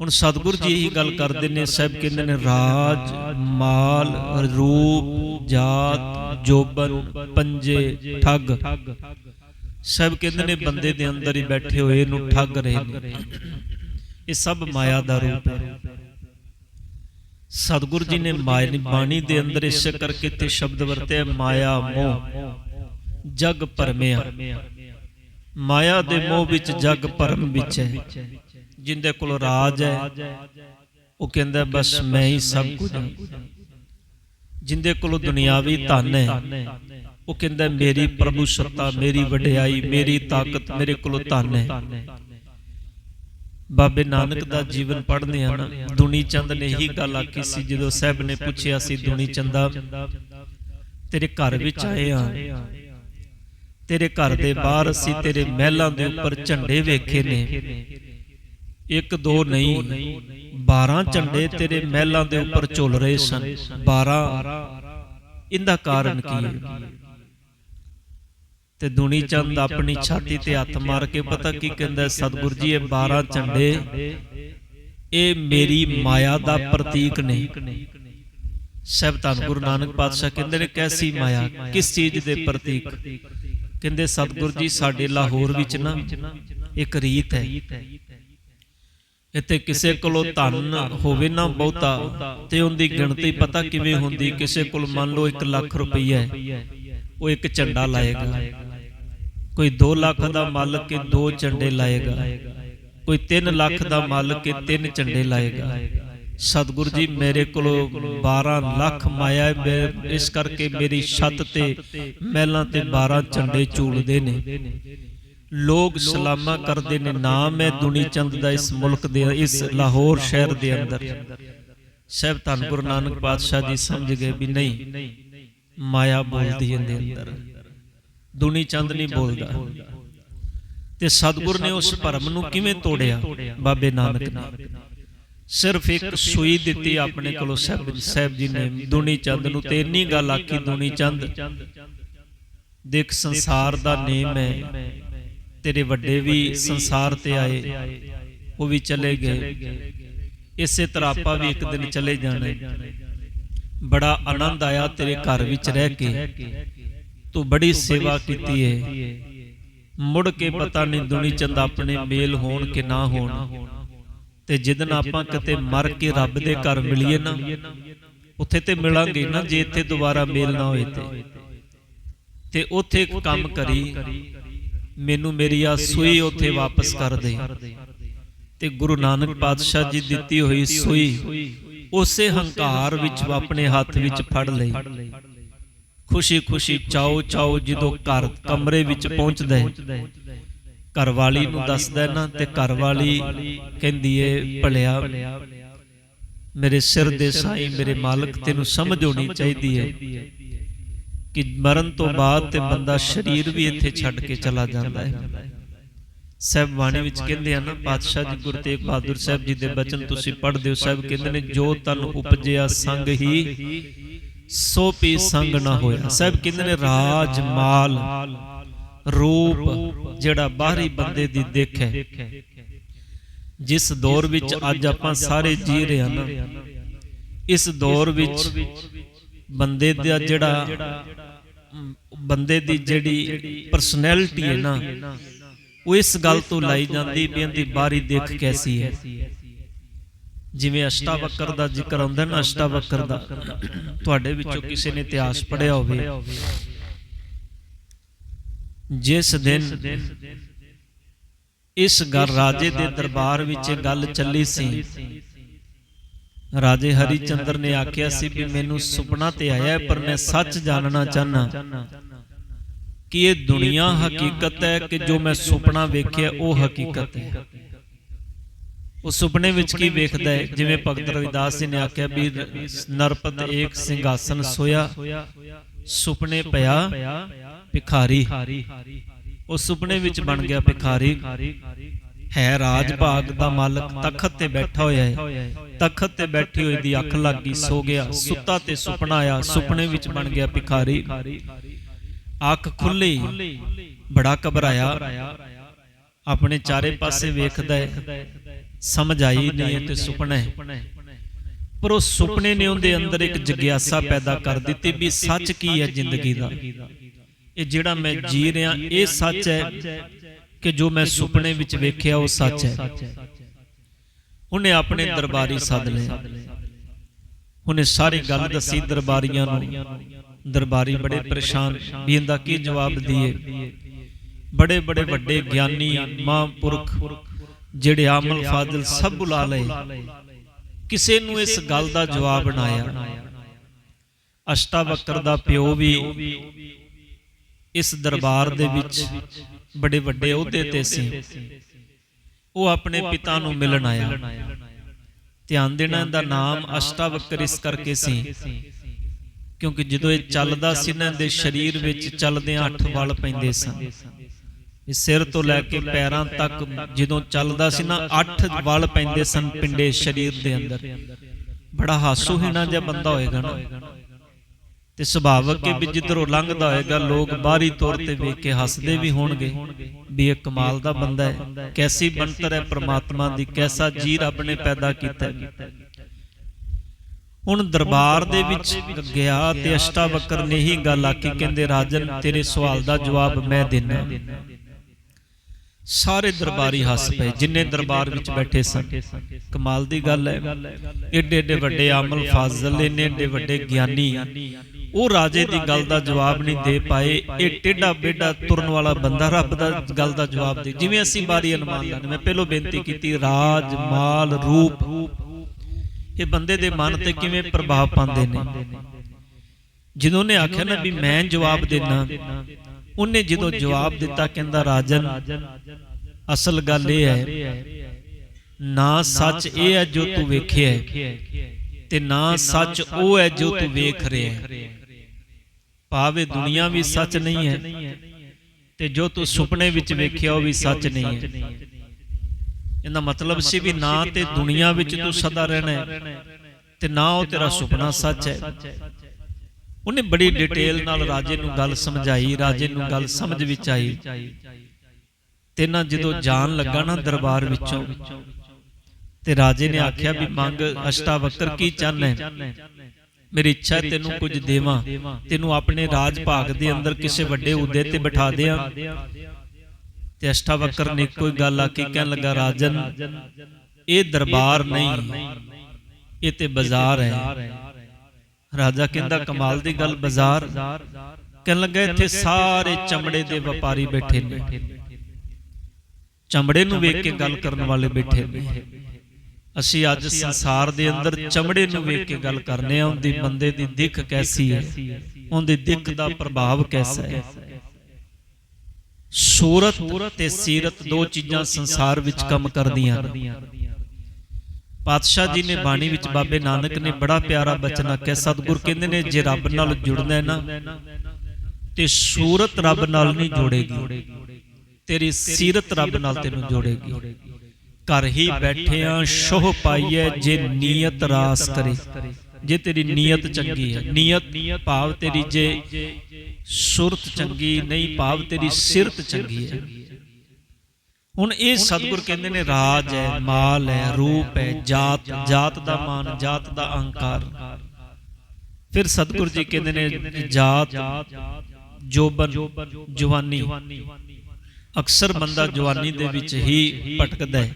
ਹੁਣ ਸਤਿਗੁਰੂ ਜੀ ਇਹੀ ਗੱਲ ਕਰਦੇ ਨੇ, ਸਾਹਿਬ ਕਹਿੰਦੇ ਨੇ, ਰਾਜ, ਮਾਲ, ਰੂਪ, ਜਾਤ, ਜੋਬਨ, ਪੰਜੇ, ਠੱਗ। ਸਭ ਕਹਿੰਦੇ ਨੇ, ਬੰਦੇ ਦੇ ਅੰਦਰ ਹੀ ਬੈਠੇ ਹੋਏ, ਇਹਨੂੰ ਠੱਗ ਰਹੇ ਨੇ। ਇਹ ਸਭ ਮਾਇਆ ਦਾ ਰੂਪ ਹੈ। ਸਤਿਗੁਰੂ ਜੀ ਨੇ ਮਾਇਆ ਬਾਣੀ ਦੇ ਅੰਦਰ ਇਸ ਕਰਕੇ ਤੇ ਸ਼ਬਦ ਵਰਤਿਆ, ਮਾਇਆ, ਮੋਹ। ਜਗ ਭਰਮਿਆ ਮਾਇਆ ਦੇ ਮੋਹ ਵਿੱਚ ਜਗ ਭਰਮ ਵਿੱਚ ਹੈ। ਜਿੰਦੇ ਕੋਲ ਰਾਜ ਹੈ, ਉਹ ਕਹਿੰਦਾ, ਬਸ ਮੈਂ ਹੀ ਸਭ ਕੁਝ ਹਾਂ। ਜਿੰਦੇ ਕੋਲ ਦੁਨਿਆਵੀ ਧਨ ਹੈ, ਉਹ ਕਹਿੰਦਾ, ਮੇਰੀ ਪ੍ਰਭੂ ਸੱਤਾ, ਮੇਰੀ ਵਡਿਆਈ, ਮੇਰੀ ਤਾਕਤ, ਮੇਰੇ ਕੋਲ ਧਨ ਹੈ। ਬਾਬੇ ਨਾਨਕ ਦਾ ਜੀਵਨ ਪੜ੍ਹਦੇ ਆ ਨਾ, ਦੁਨੀ ਚੰਦ ਨੇ ਹੀ ਗੱਲ ਆਖੀ ਸੀ, ਜਦੋਂ ਸਾਹਿਬ ਨੇ ਪੁੱਛਿਆ ਸੀ, ਦੁਨੀ ਚੰਦਾ ਤੇਰੇ ਘਰ ਵਿੱਚ ਆਏ ਆ ਤੇਰੇ ਘਰ ਦੇ ਬਾਹਰ ਅਸੀਂ ਤੇਰੇ ਮਹਿਲਾਂ ਦੇ ਉੱਪਰ ਝੰਡੇ ਵੇਖੇ ਨੇ। ਇੱਕ ਦੋ ਨਹੀਂ 12 ਝੰਡੇ ਤੇਰੇ ਮਹਿਲਾਂ ਦੇ ਉੱਪਰ ਝੁੱਲ ਰਹੇ ਸਨ। 12 ਇਹਦਾ ਕਾਰਨ ਕੀ? ਹੈ ਤੇ ਦੁਨੀ ਚੰਦ ਆਪਣੀ ਛਾਤੀ ਤੇ ਹੱਥ ਮਾਰ ਕੇ ਪਤਾ ਕੀ ਕਹਿੰਦਾ ਸਤਿਗੁਰੂ ਜੀ ਇਹ 12 ਝੰਡੇ ਇਹ ਮੇਰੀ ਮਾਇਆ ਦਾ ਪ੍ਰਤੀਕ ਨੇ। ਸਭ ਧੰਨ ਗੁਰੂ ਨਾਨਕ ਪਾਤਸ਼ਾਹ ਕਹਿੰਦੇ ਨੇ ਕੈਸੀ ਮਾਇਆ? ਕਿਸ ਚੀਜ਼ ਦੇ ਪ੍ਰਤੀਕ? ਕਹਿੰਦੇ ਸਤਿਗੁਰੂ ਜੀ ਸਾਡੇ ਲਾਹੌਰ ਵਿੱਚ ਨਾ ਇੱਕ ਰੀਤ ਹੈ। ਇੱਥੇ ਕਿਸੇ ਕੋਲੋਂ ਧਨ ਹੋਵੇ ਨਾ ਬਹੁਤਾ ਤੇ ਉਹਦੀ ਗਿਣਤੀ ਪਤਾ ਕਿਵੇਂ ਹੁੰਦੀ ਕਿਸੇ ਕੋਲ ਮੰਨ ਲਓ 1 ਲੱਖ ਰੁਪਈਆ ਹੈ ਉਹ ਇੱਕ ਝੰਡਾ ਲਾਏਗਾ। ਕੋਈ 2 ਲੱਖ ਦਾ ਮਾਲਕ ਕੇ ਦੋ ਝੰਡੇ ਲਾਏਗਾ। ਕੋਈ 3 ਲੱਖ ਦਾ ਮਾਲਕ ਕੇ ਤਿੰਨ ਝੰਡੇ ਲਾਏਗਾ। ਸਤਿਗੁਰੂ ਜੀ ਮੇਰੇ ਕੋਲ 12 ਲੱਖ ਮਾਇਆ ਹੈ। ਇਸ ਕਰਕੇ ਮੇਰੀ ਛੱਤ ਤੇ ਮਹਿਲਾਂ ਤੇ 12 ਝੰਡੇ ਝੂਲਦੇ ਨੇ। ਲੋਕ ਸਲਾਮਾ ਕਰਦੇ ਨੇ, ਨਾਮ ਹੈ ਦੁਨੀ ਚੰਦ ਦਾ ਇਸ ਮੁਲਕ ਦੇ, ਇਸ ਲਾਹੌਰ ਸ਼ਹਿਰ ਦੇ ਅੰਦਰ। ਸਹਿਬ ਧੰਨ ਗੁਰੂ ਨਾਨਕ ਪਾਤਸ਼ਾਹ ਜੀ ਸਮਝ ਗਏ ਵੀ ਨਹੀਂ, ਮਾਇਆ ਬੋਲਦੀ ਇਹਦੇ ਅੰਦਰ। ਦੁਨੀ ਚੰਦ ਨਹੀਂ ਬੋਲਦਾ। ਤੇ ਸਤਿਗੁਰ ਨੇ ਉਸ ਭਰਮ ਨੂੰ ਕਿਵੇਂ ਤੋੜਿਆ? ਬਾਬੇ ਨਾਨਕ ਨੇ। ਸਿਰਫ ਇੱਕ ਸੂਈ ਦਿੱਤੀ ਆਪਣੇ ਕੋਲੋਂ ਸਾਹਿਬ ਸਾਹਿਬ ਜੀ ਨੇ ਦੁਨੀ ਚੰਦ ਨੂੰ ਤੇ ਇੰਨੀ ਗੱਲ ਆਖੀ ਦੁਨੀ ਚੰਦ ਦੇਖ ਸੰਸਾਰ ਦਾ ਨੇਮ ਹੈ। ਤੇਰੇ ਵੱਡੇ ਵੀ ਸੰਸਾਰ ਤੇ ਆਏ ਉਹ ਵੀ ਚਲੇ ਗਏ। ਇਸੇ ਤਰ੍ਹਾਂ ਆਪਾਂ ਵੀ ਇੱਕ ਦਿਨ ਚਲੇ ਜਾਣਾ। ਬੜਾ ਆਨੰਦ ਆਇਆ ਤੇਰੇ ਘਰ ਵਿੱਚ ਰਹਿ ਕੇ। ਤੂੰ ਬੜੀ ਸੇਵਾ ਕੀਤੀ ਹੈ ਮੁੜ ਕੇ ਪਤਾ ਨਹੀਂ ਦੁਨੀ ਚੰਦ ਆਪਣੇ ਮੇਲ ਹੋਣ ਕਿ ਨਾ ਹੋਣ। ਤੇ ਜਿੱਦਨ ਆਪਾਂ ਕਿਤੇ ਮਰ ਕੇ ਰੱਬ ਦੇ ਘਰ ਮਿਲੀਏ ਨਾ ਉੱਥੇ ਤੇ ਮਿਲਾਂਗੇ ਨਾ ਜੇ ਇੱਥੇ ਦੁਬਾਰਾ ਮੇਲ ਨਾ ਹੋਏ ਤੇ। ਤੇ। ਉੱਥੇ ਕੰਮ ਕਰੀ। ਮੈਨੂੰ ਮੇਰੀ ਆ ਸੂਈ ਉੱਥੇ ਵਾਪਸ ਕਰ ਦੇ। ਤੇ ਗੁਰੂ ਨਾਨਕ ਪਾਤਸ਼ਾਹ ਜੀ ਦਿੱਤੀ ਹੋਈ ਸੂਈ ਉਸੇ ਹੰਕਾਰ ਵਿੱਚ ਆਪਣੇ ਹੱਥ ਵਿੱਚ ਫੜ ਲਈ। ਖੁਸ਼ੀ ਖੁਸ਼ੀ ਚਾਓ ਚਾਓ ਜਦੋਂ ਘਰ ਕਮਰੇ ਵਿੱਚ ਪਹੁੰਚਦਾ ਹੈ। ਘਰਵਾਲੀ ਨੂੰ ਦੱਸਦਾ ਨਾ ਤੇ ਘਰਵਾਲੀ ਕਹਿੰਦੀ ਏ, ਭਲਿਆ, ਮੇਰੇ ਸਿਰ ਦੇ ਸਾਈਂ ਮੇਰੇ ਮਾਲਕ ਤੈਨੂੰ ਸਮਝ ਹੋਣੀ ਚਾਹੀਦੀ ਹੈ ਕਿ ਮਰਨ ਤੋਂ ਬਾਅਦ ਤੇ ਬੰਦਾ ਸਰੀਰ ਵੀ ਇੱਥੇ ਛੱਡ ਕੇ ਚਲਾ ਜਾਂਦਾ ਹੈ। ਸਹਿਬ ਬਾਣੀ ਵਿੱਚ ਕਹਿੰਦੇ ਹਨ ਪਾਤਸ਼ਾਹ ਜੀ ਗੁਰੂ ਤੇਗ ਬਹਾਦਰ ਸਾਹਿਬ ਜੀ ਦੇ ਬਚਨ ਤੁਸੀਂ ਪੜ੍ਹਦੇ ਹੋ ਸਾਹਿਬ ਕਹਿੰਦੇ ਨੇ ਜੋ ਤਨ ਉਪਜਿਆ ਸੰਗ ਹੀ ਸੋ ਪੀ ਸੰਗ ਨਾ ਹੋਇਆ। ਸਾਹਿਬ ਕਹਿੰਦੇ ਨੇ ਰਾਜ ਮਾਲ ਰੂਪ ਜਿਹੜਾ ਬਾਹਰੀ ਬੰਦੇ ਦੀ ਦਿੱਖ। ਹੈ ਜਿਸ ਦੌਰ ਵਿੱਚ ਅੱਜ ਆਪਾਂ ਸਾਰੇ ਜੀ ਰਹੇ ਹਾਂ ਨਾ ਇਸ ਦੌਰ ਵਿੱਚ ਬੰਦੇ ਦਾ ਜਿਹੜਾ ਬੰਦੇ ਦੀ ਜਿਹੜੀ ਪਰਸਨੈਲਿਟੀ ਹੈ ਨਾ ਉਹ ਇਸ ਗੱਲ ਤੋਂ ਲਾਈ ਜਾਂਦੀ ਵੀ ਇਹਦੀ ਬਾਹਰੀ ਦਿੱਖ ਕੈਸੀ ਹੈ ਜਿਵੇਂ ਅਸ਼ਟਾਵਕਰ ਦਾ ਜ਼ਿਕਰ ਆਉਂਦਾ ਨਾ ਅਸ਼ਟਾਵਕਰ ਦਾ। ਤੁਹਾਡੇ ਵਿੱਚੋਂ ਕਿਸੇ ਨੇ ਇਤਿਹਾਸ ਪੜ੍ਹਿਆ ਹੋਵੇ। ਜਿਸ ਦਿਨ ਇਸ ਗੱਲ ਰਾਜੇ ਦੇ ਦਰਬਾਰ ਵਿੱਚ ਗੱਲ ਚੱਲੀ ਸੀ। ਰਾਜੇ ਹਰੀ ਚੰਦਰ ਨੇ ਆਖਿਆ ਸੀ ਵੀ ਮੈਨੂੰ ਸੁਪਨਾ ਤੇ ਆਇਆ ਪਰ ਮੈਂ ਸੱਚ ਜਾਣਨਾ ਚਾਹਨਾ ਕਿ ਇਹ ਦੁਨੀਆ ਹਕੀਕਤ ਹੈ ਕਿ ਜੋ ਮੈਂ ਸੁਪਨਾ ਵੇਖਿਆ ਉਹ ਹਕੀਕਤ ਹੈ। ਉਹ ਸੁਪਨੇ ਵਿੱਚ ਕੀ ਵੇਖਦਾ ਹੈ? ਜਿਵੇਂ ਭਗਤ ਰਵਿਦਾਸ ਜੀ ਨੇ ਆਖਿਆ ਵੀ ਨਰਪਤ ਏਕ ਸਿੰਘਾਸਨ ਸੋਇਆ ਸੁਪਨੇ ਪਿਆ ਭਿਖਾਰੀ। ਉਹ ਸੁਪਨੇ ਵਿੱਚ ਬਣ ਗਿਆ ਭਿਖਾਰੀ। ਹੈ ਰਾਜ ਭਾਗ ਦਾ ਮਾਲਕ ਤਖਤ ਤੇ ਬੈਠਾ ਹੋਇਆ ਹੈ। ਤਖਤ ਤੇ ਬੈਠੀ ਹੋਈ ਦੀ ਅੱਖ ਲੱਗ ਗਈ ਸੋ ਗਿਆ। ਸੁੱਤਾ ਤੇ ਸੁਪਨਾ ਆਇਆ ਸੁਪਨੇ ਵਿੱਚ ਬਣ ਗਿਆ ਭਿਖਾਰੀ। ਅੱਖ ਖੁੱਲੀ ਬੜਾ ਘਬਰਾਇਆ। ਆਪਣੇ ਚਾਰੇ ਪਾਸੇ ਵੇਖਦਾ ਹੈ। ਸਮਝ ਆਈ ਨਹੀਂ ਤੇ ਸੁਪਨਾ ਹੈ। ਪਰ ਉਹ ਸੁਪਨੇ ਨੇ ਉਹਦੇ ਅੰਦਰ ਇੱਕ ਜਿਗਿਆਸਾ ਪੈਦਾ ਕਰ ਦਿੱਤੀ ਵੀ ਸੱਚ ਕੀ ਹੈ ਜ਼ਿੰਦਗੀ ਦਾ? ਇਹ ਜਿਹੜਾ ਮੈਂ ਜੀ ਰਿਹਾ ਇਹ ਸੱਚ ਹੈ। ਕਿ ਜੋ ਮੈਂ ਸੁਪਨੇ ਵਿੱਚ ਵੇਖਿਆ ਉਹ ਸੱਚ ਹੈ। ਉਹਨੇ ਆਪਣੇ ਦਰਬਾਰੀ ਸੱਦ ਲਏ। ਉਹਨੇ ਸਾਰੀ ਗੱਲ ਦੱਸੀ ਦਰਬਾਰੀਆਂ ਨੂੰ। ਦਰਬਾਰੀ ਬੜੇ ਪਰੇਸ਼ਾਨ, ਵੀ ਇਹਦਾ ਕੀ ਜਵਾਬ ਦਈਏ? ਬੜੇ ਬੜੇ ਵੱਡੇ ਗਿਆਨੀ, ਮਹਾਂਪੁਰਖ, ਜਿਹੜੇ ਆਮਲ ਫਾਜ਼ਲ ਸਭ ਬੁਲਾ ਲਏ। ਕਿਸੇ ਨੂੰ ਇਸ ਗੱਲ ਦਾ ਜਵਾਬ ਨਾ ਆਇਆ। ਅਸ਼ਟਾਵਕਰ ਦਾ ਪਿਓ ਵੀ ਇਸ ਦਰਬਾਰ ਦੇ ਵਿੱਚ ਬੜੇ ਵੱਡੇ ਅਹੁਦੇ ਤੇ ਸੀ। ਉਹ ਆਪਣੇ ਪਿਤਾ ਨੂੰ ਮਿਲਣ ਆਇਆ। ਧਿਆਨ ਦੇਣਾ ਦਾ ਨਾਮ ਅਸ਼ਟਾਵਕਰ ਇਸ ਕਰਕੇ ਸੀ। ਕਿਉਂਕਿ ਜਦੋਂ ਇਹ ਚੱਲਦਾ ਸੀ ਨਾ ਦੇ ਸਰੀਰ ਵਿੱਚ ਚੱਲਦਿਆਂ ਅੱਠ ਵਲ ਪੈਂਦੇ ਸਨ। ਇਹ ਸਿਰ ਤੋਂ ਲੈ ਕੇ ਪੈਰਾਂ ਤੱਕ ਜਦੋਂ ਚੱਲਦਾ ਸੀ ਨਾ ਅੱਠ ਵਲ ਪੈਂਦੇ ਸਨ ਪਿੰਡੇ ਸਰੀਰ ਦੇ ਅੰਦਰ। ਬੜਾ ਹਾਸੋਹੀਣਾ ਜਿਹਾ ਬੰਦਾ ਹੋਏਗਾ ਨਾ। ਤੇ ਸੁਭਾਵਕ ਹੈ ਵੀ ਜਿੱਧਰੋਂ ਲੰਘਦਾ ਹੋਏਗਾ ਲੋਕ ਬਾਹਰੀ ਤੌਰ ਤੇ ਵੇਖ ਕੇ ਹੱਸਦੇ ਵੀ ਹੋਣਗੇ ਵੀ ਇਹ ਕਮਾਲ ਦਾ ਬੰਦਾ ਹੈ। ਕੈਸੀ ਬਣਤਰ ਹੈ ਪ੍ਰਮਾਤਮਾ ਦੀ ਕੈਸਾ ਜੀ ਰੱਬ ਨੇ ਪੈਦਾ ਕੀਤਾ ਹੁਣ ਦਰਬਾਰ ਦੇ ਵਿੱਚ ਗਿਆ ਤੇ ਅਸ਼ਟਾਵਕਰ ਨੇ ਹੀ ਗੱਲ ਆਖੀ ਕਹਿੰਦੇ ਰਾਜਨ ਤੇਰੇ ਸਵਾਲ ਦਾ ਜਵਾਬ ਮੈਂ ਦੇਣਾ ਸਾਰੇ ਦਰਬਾਰੀ ਹੱਸ ਪਏ ਜਿੰਨੇ ਦਰਬਾਰ ਵਿੱਚ ਬੈਠੇ ਸਨ ਕਮਾਲ ਦੀ ਗੱਲ ਹੈ। ਏਡੇ ਏਡੇ ਵੱਡੇ ਆਮਲ ਫਾਜ਼ਲ ਇੰਨੇ ਏਡੇ ਵੱਡੇ ਗਿਆਨੀ ਉਹ ਰਾਜੇ ਦੀ ਗੱਲ ਦਾ ਜਵਾਬ ਨਹੀਂ ਦੇ ਪਾਏ। ਇਹ ਟੇਡਾ ਬੇਡਾ ਤੁਰਨ ਵਾਲਾ ਬੰਦਾ ਰੱਬ ਦਾ ਗੱਲ ਦਾ ਜਵਾਬ ਦੇ। ਜਿਵੇਂ ਅਸੀਂ ਬਾਰੀ ਅਨੁਮਾਨ ਲਾਣੇ ਮੈਂ ਪਹਿਲਾਂ ਬੇਨਤੀ ਕੀਤੀ, ਰਾਜ, ਮਾਲ, ਰੂਪ। ਇਹ ਬੰਦੇ ਦੇ ਮਨ ਤੇ ਕਿਵੇਂ ਪ੍ਰਭਾਵ ਪਾਉਂਦੇ ਨੇ? ਜਦੋਂ ਨੇ ਆਖਿਆ ਨਾ ਵੀ ਮੈਂ ਜਵਾਬ ਦੇਣਾ ਉਹਨੇ ਜਦੋਂ ਜਵਾਬ ਦਿੱਤਾ ਕਹਿੰਦਾ, ਰਾਜਨ, ਅਸਲ ਗੱਲ ਇਹ ਹੈ, ਨਾ ਸੱਚ ਇਹ ਹੈ ਜੋ ਤੂੰ ਵੇਖਿਆ ਹੈ ਤੇ ਨਾ ਸੱਚ ਉਹ ਹੈ ਜੋ ਤੂੰ ਵੇਖ ਰਿਹਾ ਹੈ। ਭਾਵੇਂ ਦੁਨੀਆ ਵੀ ਸੱਚ ਨਹੀਂ ਹੈ ਤੇ ਜੋ ਤੂੰ ਸੁਪਨੇ ਵਿੱਚ ਵੇਖਿਆ ਉਹ ਵੀ ਸੱਚ ਨਹੀਂ ਹੈ। ਇਹਦਾ ਮਤਲਬ ਸੀ ਵੀ ਨਾ ਤੇ ਦੁਨੀਆ ਵਿੱਚ ਤੂੰ ਸਦਾ ਰਹਿਣਾ ਹੈ ਤੇ ਨਾ ਉਹ ਤੇਰਾ ਸੁਪਨਾ ਸੱਚ ਹੈ। ਉਹਨੇ ਬੜੀ ਡਿਟੇਲ ਨਾਲ ਰਾਜੇ ਨੂੰ ਗੱਲ ਸਮਝਾਈ ਰਾਜੇ ਨੂੰ ਗੱਲ ਸਮਝ ਵਿੱਚ ਆਈ। ਤੇ ਨਾ ਜਦੋਂ ਜਾਣ ਲੱਗਾ ਨਾ ਦਰਬਾਰ ਵਿੱਚੋਂ ਤੇ ਰਾਜੇ ਨੇ ਆਖਿਆ ਵੀ ਮੰਗ ਅਸ਼ਟਾਵਕਰ ਕੀ ਚਾਹਨਾ? ਹੈ ਮੇਰੀ ਇੱਛਾ ਤੈਨੂੰ ਕੁਝ ਦੇਵਾਂ। ਤੈਨੂੰ ਆਪਣੇ ਰਾਜ ਭਾਗ ਦੇ ਅੰਦਰ ਕਿਸੇ ਵੱਡੇ ਅਹੁਦੇ ਤੇ ਬਿਠਾ ਦਿਆਂ। ਤੇ ਅਸ਼ਟਾਵਕਰ ਨੇ ਕੋਈ ਗੱਲ ਆਖੀ ਕਹਿਣ ਲੱਗਾ, ਰਾਜਨ, ਇਹ ਦਰਬਾਰ ਨਹੀਂ। ਇਹ ਤੇ ਬਾਜ਼ਾਰ ਹੈ। ਰਾਜਾ ਕਹਿੰਦਾ, ਕਮਾਲ ਦੀ ਗੱਲ, ਬਾਜ਼ਾਰ। ਕਹਿਣ ਲੱਗਾ, ਇੱਥੇ ਸਾਰੇ ਚਮੜੇ ਦੇ ਵਪਾਰੀ ਬੈਠੇ ਨੇ। ਚਮੜੇ ਨੂੰ ਵੇਖ ਕੇ ਗੱਲ ਕਰਨ ਵਾਲੇ ਬੈਠੇ ਨੇ। ਅਸੀਂ ਅੱਜ ਸੰਸਾਰ ਦੇ ਅੰਦਰ ਚਮੜੇ ਨੂੰ ਵੇਖ ਕੇ ਗੱਲ ਕਰਨੇ ਆ ਉਹਦੀ ਬੰਦੇ ਦੀ ਦਿੱਖ ਕੈਸੀ ਹੈ? ਉਹਦੀ ਦਿੱਖ ਦਾ ਪ੍ਰਭਾਵ ਕੈਸਾ ਹੈ? ਸੂਰਤ ਤੇ ਸੀਰਤ ਦੋ ਚੀਜ਼ਾਂ ਸੰਸਾਰ ਵਿੱਚ ਕੰਮ ਕਰਦੀਆਂ ਨੇ ਪਾਤਸ਼ਾਹ ਜੀ ਨੇ ਬਾਣੀ ਵਿੱਚ ਬਾਬੇ ਨਾਨਕ ਨੇ ਬੜਾ ਪਿਆਰਾ ਬਚਨ ਆਖਿਆ ਸਤਿਗੁਰ ਕਹਿੰਦੇ ਨੇ ਜੇ ਰੱਬ ਨਾਲ ਜੁੜਨਾ ਹੈ ਨਾ ਤੇ ਸੂਰਤ ਰੱਬ ਨਾਲ ਨਹੀਂ ਜੋੜੇਗੀ। ਤੇਰੀ ਸੀਰਤ ਰੱਬ ਨਾਲ ਤੈਨੂੰ ਜੋੜੇਗੀ। ਘਰ ਹੀ ਬੈਠਿਆਂ ਸ਼ੋਹ ਪਾਈਐ ਜੇ ਨੀਅਤ ਰਾਸ ਕਰੇ। ਜੇ ਤੇਰੀ ਨੀਅਤ ਚੰਗੀ ਹੈ ਨੀਅਤ ਭਾਵ ਤੇਰੀ ਜੇ ਸੁਰਤ ਚੰਗੀ ਨਹੀਂ ਭਾਵ ਤੇਰੀ ਸਿਰਤ ਚੰਗੀ ਹੈ। ਹੁਣ ਇਹ ਸਤਿਗੁਰ ਕਹਿੰਦੇ ਨੇ ਰਾਜ ਹੈ ਮਾਲ ਹੈ ਰੂਪ ਹੈ ਜਾਤ ਜਾਤ ਦਾ ਮਾਨ ਜਾਤ ਦਾ ਅਹੰਕਾਰ। ਫਿਰ ਸਤਿਗੁਰ ਜੀ ਕਹਿੰਦੇ ਨੇ ਜਾਤ ਜੋਬਨ ਜਵਾਨੀ। ਅਕਸਰ ਬੰਦਾ ਜਵਾਨੀ ਦੇ ਵਿੱਚ ਹੀ ਭਟਕਦਾ ਹੈ।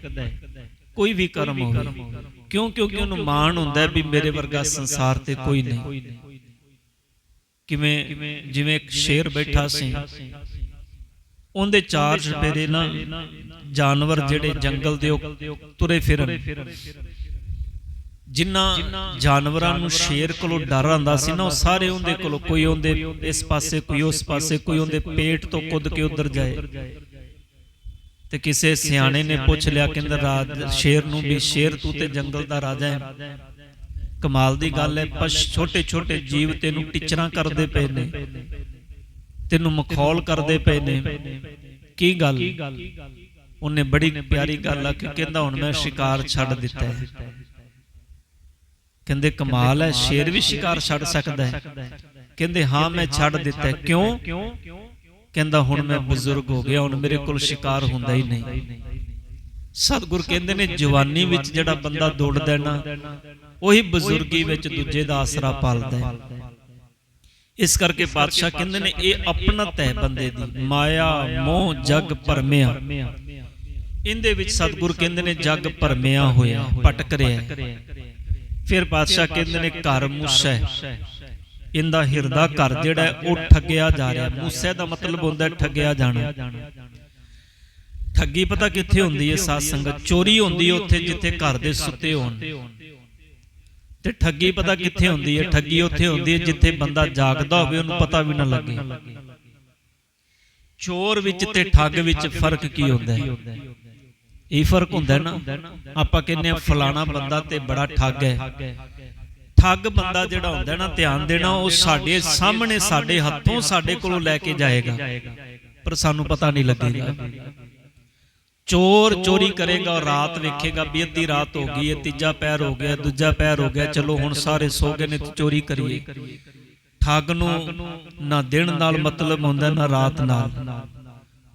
ਕੋਈ ਵੀ ਕਰਮ ਹੋਵੇ। ਕਿਉਂ? ਕਿਉਂਕਿ ਉਹਨੂੰ ਮਾਣ ਹੁੰਦਾ ਵੀ ਮੇਰੇ ਵਰਗਾ ਸੰਸਾਰ ਤੇ ਕੋਈ ਨਹੀਂ। ਕਿਵੇਂ ਜਿਵੇਂ ਇੱਕ ਸ਼ੇਰ ਬੈਠਾ ਸੀ। ਉਹਦੇ ਚਾਰ ਚਪੇਰੇ ਨਾ ਜਾਨਵਰ ਜਿਹੜੇ ਜੰਗਲ ਦੇ ਤੁਰੇ ਫਿਰਨ। ਜਿਨ੍ਹਾਂ ਜਾਨਵਰਾਂ ਨੂੰ ਸ਼ੇਰ ਕੋਲੋਂ ਡਰ ਆਂਦਾ ਸੀ ਨਾ ਉਹ ਸਾਰੇ ਉਹਦੇ ਕੋਲੋਂ ਕੋਈ ਉਹਦੇ ਇਸ ਪਾਸੇ ਕੋਈ ਉਸ ਪਾਸੇ ਕੋਈ ਉਹਦੇ ਪੇਟ ਤੋਂ ਕੁੱਦ ਕੇ ਉਧਰ ਜਾਏ। ਤੇ ਕਿਸੇ ਸਿਆਣੇ ਨੇ ਪੁੱਛ ਲਿਆ ਕਹਿੰਦਾ ਰਾਜ ਸ਼ੇਰ ਨੂੰ ਵੀ ਸ਼ੇਰ ਤੂੰ ਤੇ ਜੰਗਲ ਦਾ ਰਾਜਾ ਹੈ। ਕਮਾਲ ਦੀ ਗੱਲ ਹੈ ਪਰ ਛੋਟੇ ਛੋਟੇ ਜੀਵ ਤੈਨੂੰ ਟਿਚਰਾਂ ਕਰਦੇ ਪਏ ਨੇ। ਤੈਨੂੰ ਮਖੌਲ ਕਰਦੇ ਪਏ ਨੇ। ਕੀ ਗੱਲ? ਉਹਨੇ ਬੜੀ ਪਿਆਰੀ ਗੱਲ ਆ ਕਿ ਕਹਿੰਦਾ ਹੁਣ ਮੈਂ ਸ਼ਿਕਾਰ ਛੱਡ ਦਿੱਤਾ ਹੈ। ਕਹਿੰਦੇ ਕਮਾਲ ਹੈ ਸ਼ੇਰ ਵੀ ਸ਼ਿਕਾਰ ਛੱਡ ਸਕਦਾ ਹੈ। ਕਹਿੰਦੇ ਹਾਂ ਮੈਂ ਛੱਡ ਦਿੱਤਾ ਕਿਉਂ? ਕਹਿੰਦਾ ਹੁਣ ਮੈਂ ਬਜ਼ੁਰਗ ਹੋ ਗਿਆ ਹੁਣ ਮੇਰੇ ਕੋਲ ਸ਼ਿਕਾਰ ਹੁੰਦਾ ਹੀ ਨਹੀਂ। ਸਤਿਗੁਰ ਕਹਿੰਦੇ ਨੇ ਜਵਾਨੀ ਵਿੱਚ ਜਿਹੜਾ ਬੰਦਾ ਦੌੜਦਾ ਹੈ ਨਾ ਉਹੀ ਬਜ਼ੁਰਗੀ ਵਿੱਚ ਦੂਜੇ ਦਾ ਆਸਰਾ ਪਾਲਦਾ ਹੈ। ਇਸ ਕਰਕੇ ਪਾਤਸ਼ਾਹ ਕਹਿੰਦੇ ਨੇ ਇਹ ਆਪਣਤ ਹੈ ਬੰਦੇ ਦੀ ਮਾਇਆ ਮੋਹ ਜਗ ਭਰਮਿਆ ਇਹਦੇ ਵਿੱਚ ਸਤਿਗੁਰ ਕਹਿੰਦੇ ਨੇ ਜਗ ਭਰਮਿਆ ਹੋਇਆ ਭਟਕ ਰਿਹਾ ਫਿਰ ਪਾਤਸ਼ਾਹ ਕਹਿੰਦੇ ਨੇ ਘਰ ਮੂਸੈ ਇਹਦਾ ਹਿਰਦਾ ਘਰ ਜਿਹੜਾ ਉਹ ਠੱਗਿਆ ਜਾ ਰਿਹਾ। ਮੂਸੈ ਦਾ ਮਤਲਬ ਹੁੰਦਾ ਠੱਗਿਆ ਜਾਣਾ। ਠੱਗੀ ਪਤਾ ਕਿੱਥੇ ਹੁੰਦੀ ਹੈ? ਸਾਧ ਸੰਗਤ ਚੋਰੀ ਹੁੰਦੀ ਹੈ ਉੱਥੇ ਜਿੱਥੇ ਘਰ ਦੇ ਸੁੱਤੇ ਹੋਣ। ਤੇ ਠੱਗੀ ਪਤਾ ਕਿੱਥੇ ਹੁੰਦੀ ਹੈ? ਠੱਗੀ ਉੱਥੇ ਹੁੰਦੀ ਹੈ ਜਿੱਥੇ ਬੰਦਾ ਜਾਗਦਾ ਹੋਵੇ ਉਹਨੂੰ ਪਤਾ ਵੀ ਨਾ ਲੱਗੇ। ਚੋਰ ਵਿੱਚ ਤੇ ਠੱਗ ਵਿੱਚ ਫ਼ਰਕ ਕੀ ਹੁੰਦਾ ਹੈ? ਇਹ ਫ਼ਰਕ ਹੁੰਦਾ ਨਾ? ਆਪਾਂ ਕਹਿੰਦੇ ਆ ਫਲਾਣਾ ਬੰਦਾ ਤੇ ਬੜਾ ਠੱਗ ਹੈ। ਠੱਗ ਬੰਦਾ ਜਿਹੜਾ ਹੁੰਦਾ ਨਾ ਧਿਆਨ ਦੇਣਾ ਉਹ ਸਾਡੇ ਸਾਹਮਣੇ ਸਾਡੇ ਹੱਥੋਂ ਸਾਡੇ ਕੋਲੋਂ ਲੈ ਕੇ ਜਾਏਗਾ। ਪਰ ਸਾਨੂੰ ਪਤਾ ਨਹੀਂ ਲੱਗੇਗਾ। ਚੋਰ ਚੋਰੀ ਕਰੇਗਾ ਔਰ ਰਾਤ ਵੇਖੇਗਾ ਵੀ ਅੱਧੀ ਰਾਤ ਹੋ ਗਈ ਹੈ ਤੀਜਾ ਪੈਰ ਹੋ ਗਿਆ ਦੂਜਾ ਪੈਰ ਹੋ ਗਿਆ ਚਲੋ ਹੁਣ ਸਾਰੇ ਸੋ ਗਏ ਨੇ ਤੇ ਚੋਰੀ ਕਰੀਏ। ਠੱਗ ਨੂੰ ਨਾ ਦਿਨ ਨਾਲ ਮਤਲਬ ਹੁੰਦਾ ਨਾ ਰਾਤ ਨਾਲ।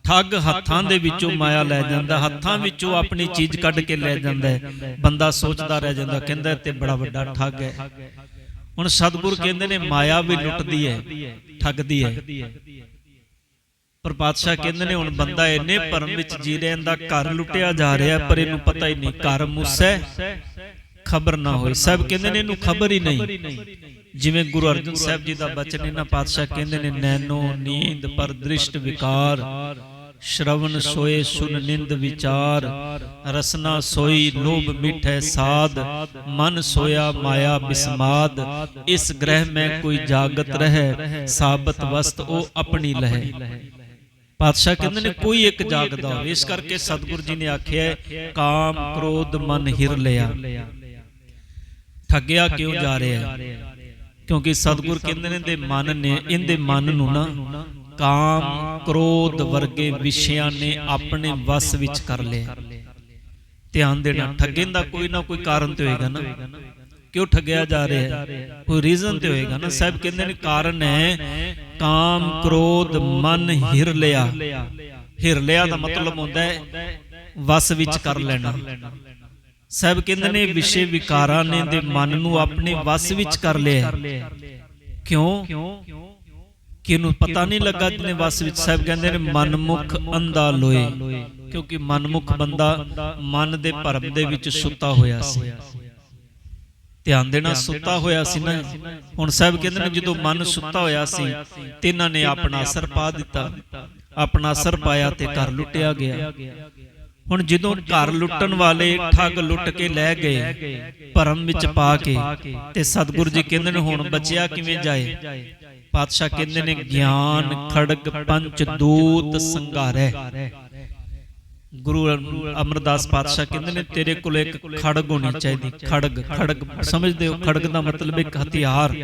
ਠੱਗ ਹੱਥਾਂ ਦੇ ਵਿੱਚੋਂ ਮਾਇਆ ਲੈ ਜਾਂਦਾ, ਹੱਥਾਂ ਵਿੱਚੋਂ ਆਪਣੀ ਚੀਜ਼ ਕੱਢ ਕੇ ਲੈ ਜਾਂਦਾ ਬੰਦਾ ਸੋਚਦਾ ਰਹਿ ਜਾਂਦਾ, ਕਹਿੰਦਾ ਤੇ ਬੜਾ ਵੱਡਾ ਠੱਗ ਹੈ। ਹੁਣ ਸਤਿਗੁਰ ਕਹਿੰਦੇ ਨੇ, ਮਾਇਆ ਵੀ ਲੁੱਟਦੀ ਹੈ, ਠੱਗਦੀ ਹੈ। ਪਰ ਪਾਤਸ਼ਾਹ ਕਹਿੰਦੇ ਨੇ, ਹੁਣ ਬੰਦਾ ਇੰਨੇ ਭਰਮ ਵਿੱਚ ਜੀ ਰਿਹਾ ਇਹਦਾ ਘਰ ਲੁੱਟਿਆ ਜਾ ਰਿਹਾ, ਪਰ ਇਹਨੂੰ ਪਤਾ ਹੀ ਨਹੀਂ, ਘਰ ਮੁਸੈ ਖਬਰ ਨਾ ਹੋਈ ਸਭ ਕਹਿੰਦੇ ਨੇ, ਇਹਨੂੰ ਖਬਰ ਹੀ ਨਹੀਂ। ਜਿਵੇਂ ਗੁਰੂ ਅਰਜਨ ਸਾਹਿਬ ਜੀ ਦਾ ਬਚਨ, ਇਹਨਾਂ ਪਾਤਸ਼ਾਹ ਕਹਿੰਦੇ ਨੇ ਨੈਨੋ ਨੀਂਦ ਪਰ ਦ੍ਰਿਸ਼ਟ ਵਿਕਾਰ। ਸ਼ਰਵਨ ਸੋਏ ਸੁਨ ਨਿੰਦ ਵਿਚਾਰ, ਰਸਨਾ ਸੋਈ ਲੋਭ ਮਿਠੈ ਸਾਧ, ਮਨ ਸੋਇਆ ਮਾਇਆ ਬਿਸਮਾਦ, ਇਸ ਗ੍ਰਹਿ ਮੈਂ ਕੋਈ ਜਾਗਤ ਰਹਿ, ਸਾਬਤ ਵਸਤ ਉਹ ਆਪਣੀ ਲਹਿ। ਪਾਤਸ਼ਾਹ ਕਹਿੰਦੇ ਨੇ, ਕੋਈ ਇੱਕ ਜਾਗਦਾ ਹੋਵੇ, ਇਸ ਕਰਕੇ ਸਤਿਗੁਰੂ ਜੀ ਨੇ ਆਖਿਆ, ਕਾਮ ਕ੍ਰੋਧ ਮਨ ਹਿਰ ਲਿਆ। ਠੱਗਿਆ ਕਿਉਂ ਜਾ ਰਿਹਾ? ਕਿਉਂਕਿ ਸਤਿਗੁਰ ਕਹਿੰਦੇ ਨੇ ਦੇ ਮਨ ਨੇ, ਇਹਦੇ ਮਨ ਨੂੰ ਨਾ ਕਾਮ ਕ੍ਰੋਧ ਵਰਗੇ ਵਿਸ਼ਿਆਂ ਨੇ ਆਪਣੇ ਵਸ ਵਿੱਚ ਕਰ ਲਿਆ। ਧਿਆਨ ਦੇਣਾ ਠੱਗੇ ਦਾ ਕੋਈ ਨਾ ਕੋਈ ਕਾਰਨ ਤੇ ਹੋਏਗਾ ਨਾ। ਕਿਉਂ ਠੱਗਿਆ ਜਾ ਰਿਹਾ ਹੈ? ਕੋਈ ਰੀਜ਼ਨ ਤੇ ਹੋਏਗਾ ਨਾ। ਸਾਹਿਬ ਕਹਿੰਦੇ ਨੇ ਕਾਰਨ ਹੈ ਕਾਮ ਕ੍ਰੋਧ ਮਨ ਹਿਰ ਲਿਆ ਹਿਰ ਲਿਆ ਦਾ ਮਤਲਬ ਹੁੰਦਾ ਹੈ ਵਸ ਵਿੱਚ ਕਰ ਲੈਣਾ। ਸਾਹਿਬ ਕਹਿੰਦੇ ਨੇ ਵਿਸ਼ੇ ਵਿਕਾਰਾਂ ਨੇ ਦੇ ਮਨ ਨੂੰ ਆਪਣੇ ਵਸ ਵਿੱਚ ਕਰ ਲਿਆ। ਕਿਉਂ? ਕਿ ਇਹਨੂੰ ਪਤਾ ਨਹੀਂ ਲੱਗਾ ਜਿਹਨੇ ਵਸ ਵਿੱਚ ਸਾਹਿਬ ਕਹਿੰਦੇ ਨੇ ਮਨਮੁਖ ਅੰਧਾ ਲੋਏ ਕਿਉਂਕਿ ਮਨਮੁਖ ਬੰਦਾ ਮਨ ਦੇ ਭਰਮ ਦੇ ਵਿੱਚ ਸੁੱਤਾ ਹੋਇਆ ਸੀ। ਧਿਆਨ ਦੇਣਾ ਸੁੱਤਾ ਹੋਇਆ ਸੀ ਨਾ। ਹੁਣ ਸਾਹਿਬ ਕਹਿੰਦੇ ਨੇ ਜਦੋਂ ਮਨ ਸੁੱਤਾ ਹੋਇਆ ਸੀ ਤੇ ਇਹਨਾਂ ਨੇ ਆਪਣਾ ਅਸਰ ਪਾ ਦਿੱਤਾ। ਆਪਣਾ ਅਸਰ ਪਾਇਆ ਤੇ ਘਰ ਲੁੱਟਿਆ ਗਿਆ। ਹੁਣ ਜਦੋਂ ਘਰ ਲੁੱਟਣ ਵਾਲੇ ਠੱਗ ਲੁੱਟ ਕੇ ਲੈ ਗਏ ਭਰਮ ਵਿੱਚ ਪਾ ਕੇ ਤੇ ਸਤਿਗੁਰੂ ਜੀ ਕਹਿੰਦੇ ਨੇ ਹੁਣ ਬਚਿਆ ਕਿਵੇਂ ਜਾਏ ਪਾਤਸ਼ਾਹ ਕਹਿੰਦੇ ਨੇ ਗਿਆਨ ਖੜਗ ਪੰਚ ਦੂਤ ਸੰਘਾਰੈ ਗੁਰੂ ਅਮਰਦਾਸ ਪਾਤਸ਼ਾਹ ਕਹਿੰਦੇ ਨੇ ਤੇਰੇ ਕੋਲ ਇੱਕ ਖੜਗ ਹੋਣੀ ਚਾਹੀਦੀ। ਖੜਗ ਖੜਗ। ਸਮਝਦੇ ਹੋ? ਖੜਗ ਦਾ ਮਤਲਬ ਇੱਕ ਹਥਿਆਰ।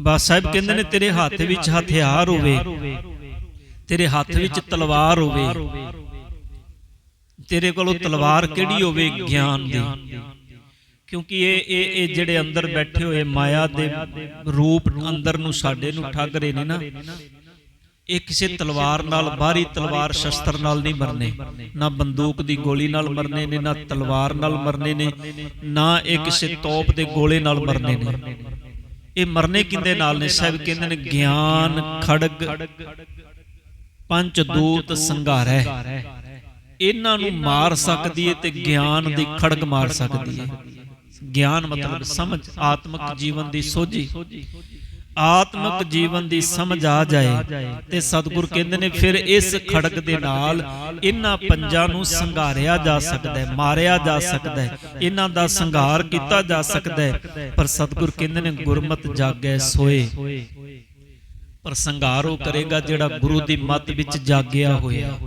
ਬਾਸ ਸਾਹਿਬ ਕਹਿੰਦੇ ਨੇ ਤੇਰੇ ਹੱਥ ਵਿੱਚ ਹਥਿਆਰ ਹੋਵੇ। ਤੇਰੇ ਹੱਥ ਵਿੱਚ ਤਲਵਾਰ ਹੋਵੇ। ਤੇਰੇ ਕੋਲ ਤਲਵਾਰ ਕਿਹੜੀ ਹੋਵੇ? ਗਿਆਨ ਦੀ। ਕਿਉਂਕਿ ਇਹ ਇਹ ਇਹ ਜਿਹੜੇ ਅੰਦਰ ਬੈਠੇ ਹੋਏ ਮਾਇਆ ਦੇ ਰੂਪ ਅੰਦਰ ਨੂੰ ਸਾਡੇ ਨੂੰ ਠੱਗ ਰਹੇ ਨੇ ਨਾ ਇਹ ਕਿਸੇ ਤਲਵਾਰ ਨਾਲ ਬਾਹਰੀ ਤਲਵਾਰ ਸ਼ਸਤਰ ਨਾਲ ਨਹੀਂ ਮਰਨੇ। ਨਾ ਬੰਦੂਕ ਦੀ ਗੋਲੀ ਨਾਲ ਮਰਨੇ ਨੇ ਨਾ ਤਲਵਾਰ ਨਾਲ ਮਰਨੇ ਨੇ ਨਾ ਇਹ ਕਿਸੇ ਤੋਪ ਦੇ ਗੋਲੇ ਨਾਲ ਮਰਨੇ ਨੇ। ਇਹ ਮਰਨੇ ਕਿੰਦੇ ਨਾਲ ਨੇ? ਸਾਹਿਬ ਕਹਿੰਦੇ ਨੇ ਗਿਆਨ ਖੜਗ ਪੰਚ ਦੂਤ ਸੰਘਾਰੈ ਇਹਨਾਂ ਨੂੰ ਮਾਰ ਸਕਦੀ ਹੈ ਤੇ ਗਿਆਨ ਦੀ ਖੜਗ ਮਾਰ ਸਕਦੀ ਹੈ। ਗਿਆਨ ਮਤਲਬ ਸਮਝ ਆਤਮਿਕ ਜੀਵਨ ਦੀ ਸੋਝੀ। ਆਤਮਿਕ ਜੀਵਨ ਦੀ ਸਮਝ ਆ ਜਾਏ ਤੇ ਸਤਿਗੁਰ ਕਹਿੰਦੇ ਨੇ ਫਿਰ ਇਸ ਖੜਕ ਦੇ ਨਾਲ ਇਹਨਾਂ ਪੰਜਾਂ ਨੂੰ ਸੰਘਾਰਿਆ ਜਾ ਸਕਦਾ ਹੈ ਮਾਰਿਆ ਜਾ ਸਕਦਾ ਹੈ ਇਹਨਾਂ ਦਾ ਸੰਘਾਰ ਕੀਤਾ ਜਾ ਸਕਦਾ ਹੈ। ਪਰ ਸਤਿਗੁਰ ਕਹਿੰਦੇ ਨੇ ਗੁਰਮਤ ਜਾਗੈ ਸੋਏ। ਪਰ ਸੰਘਾਰ ਉਹ ਕਰੇਗਾ ਜਿਹੜਾ ਗੁਰੂ ਦੀ ਮੱਤ ਵਿੱਚ ਜਾਗਿਆ ਹੋਇਆ।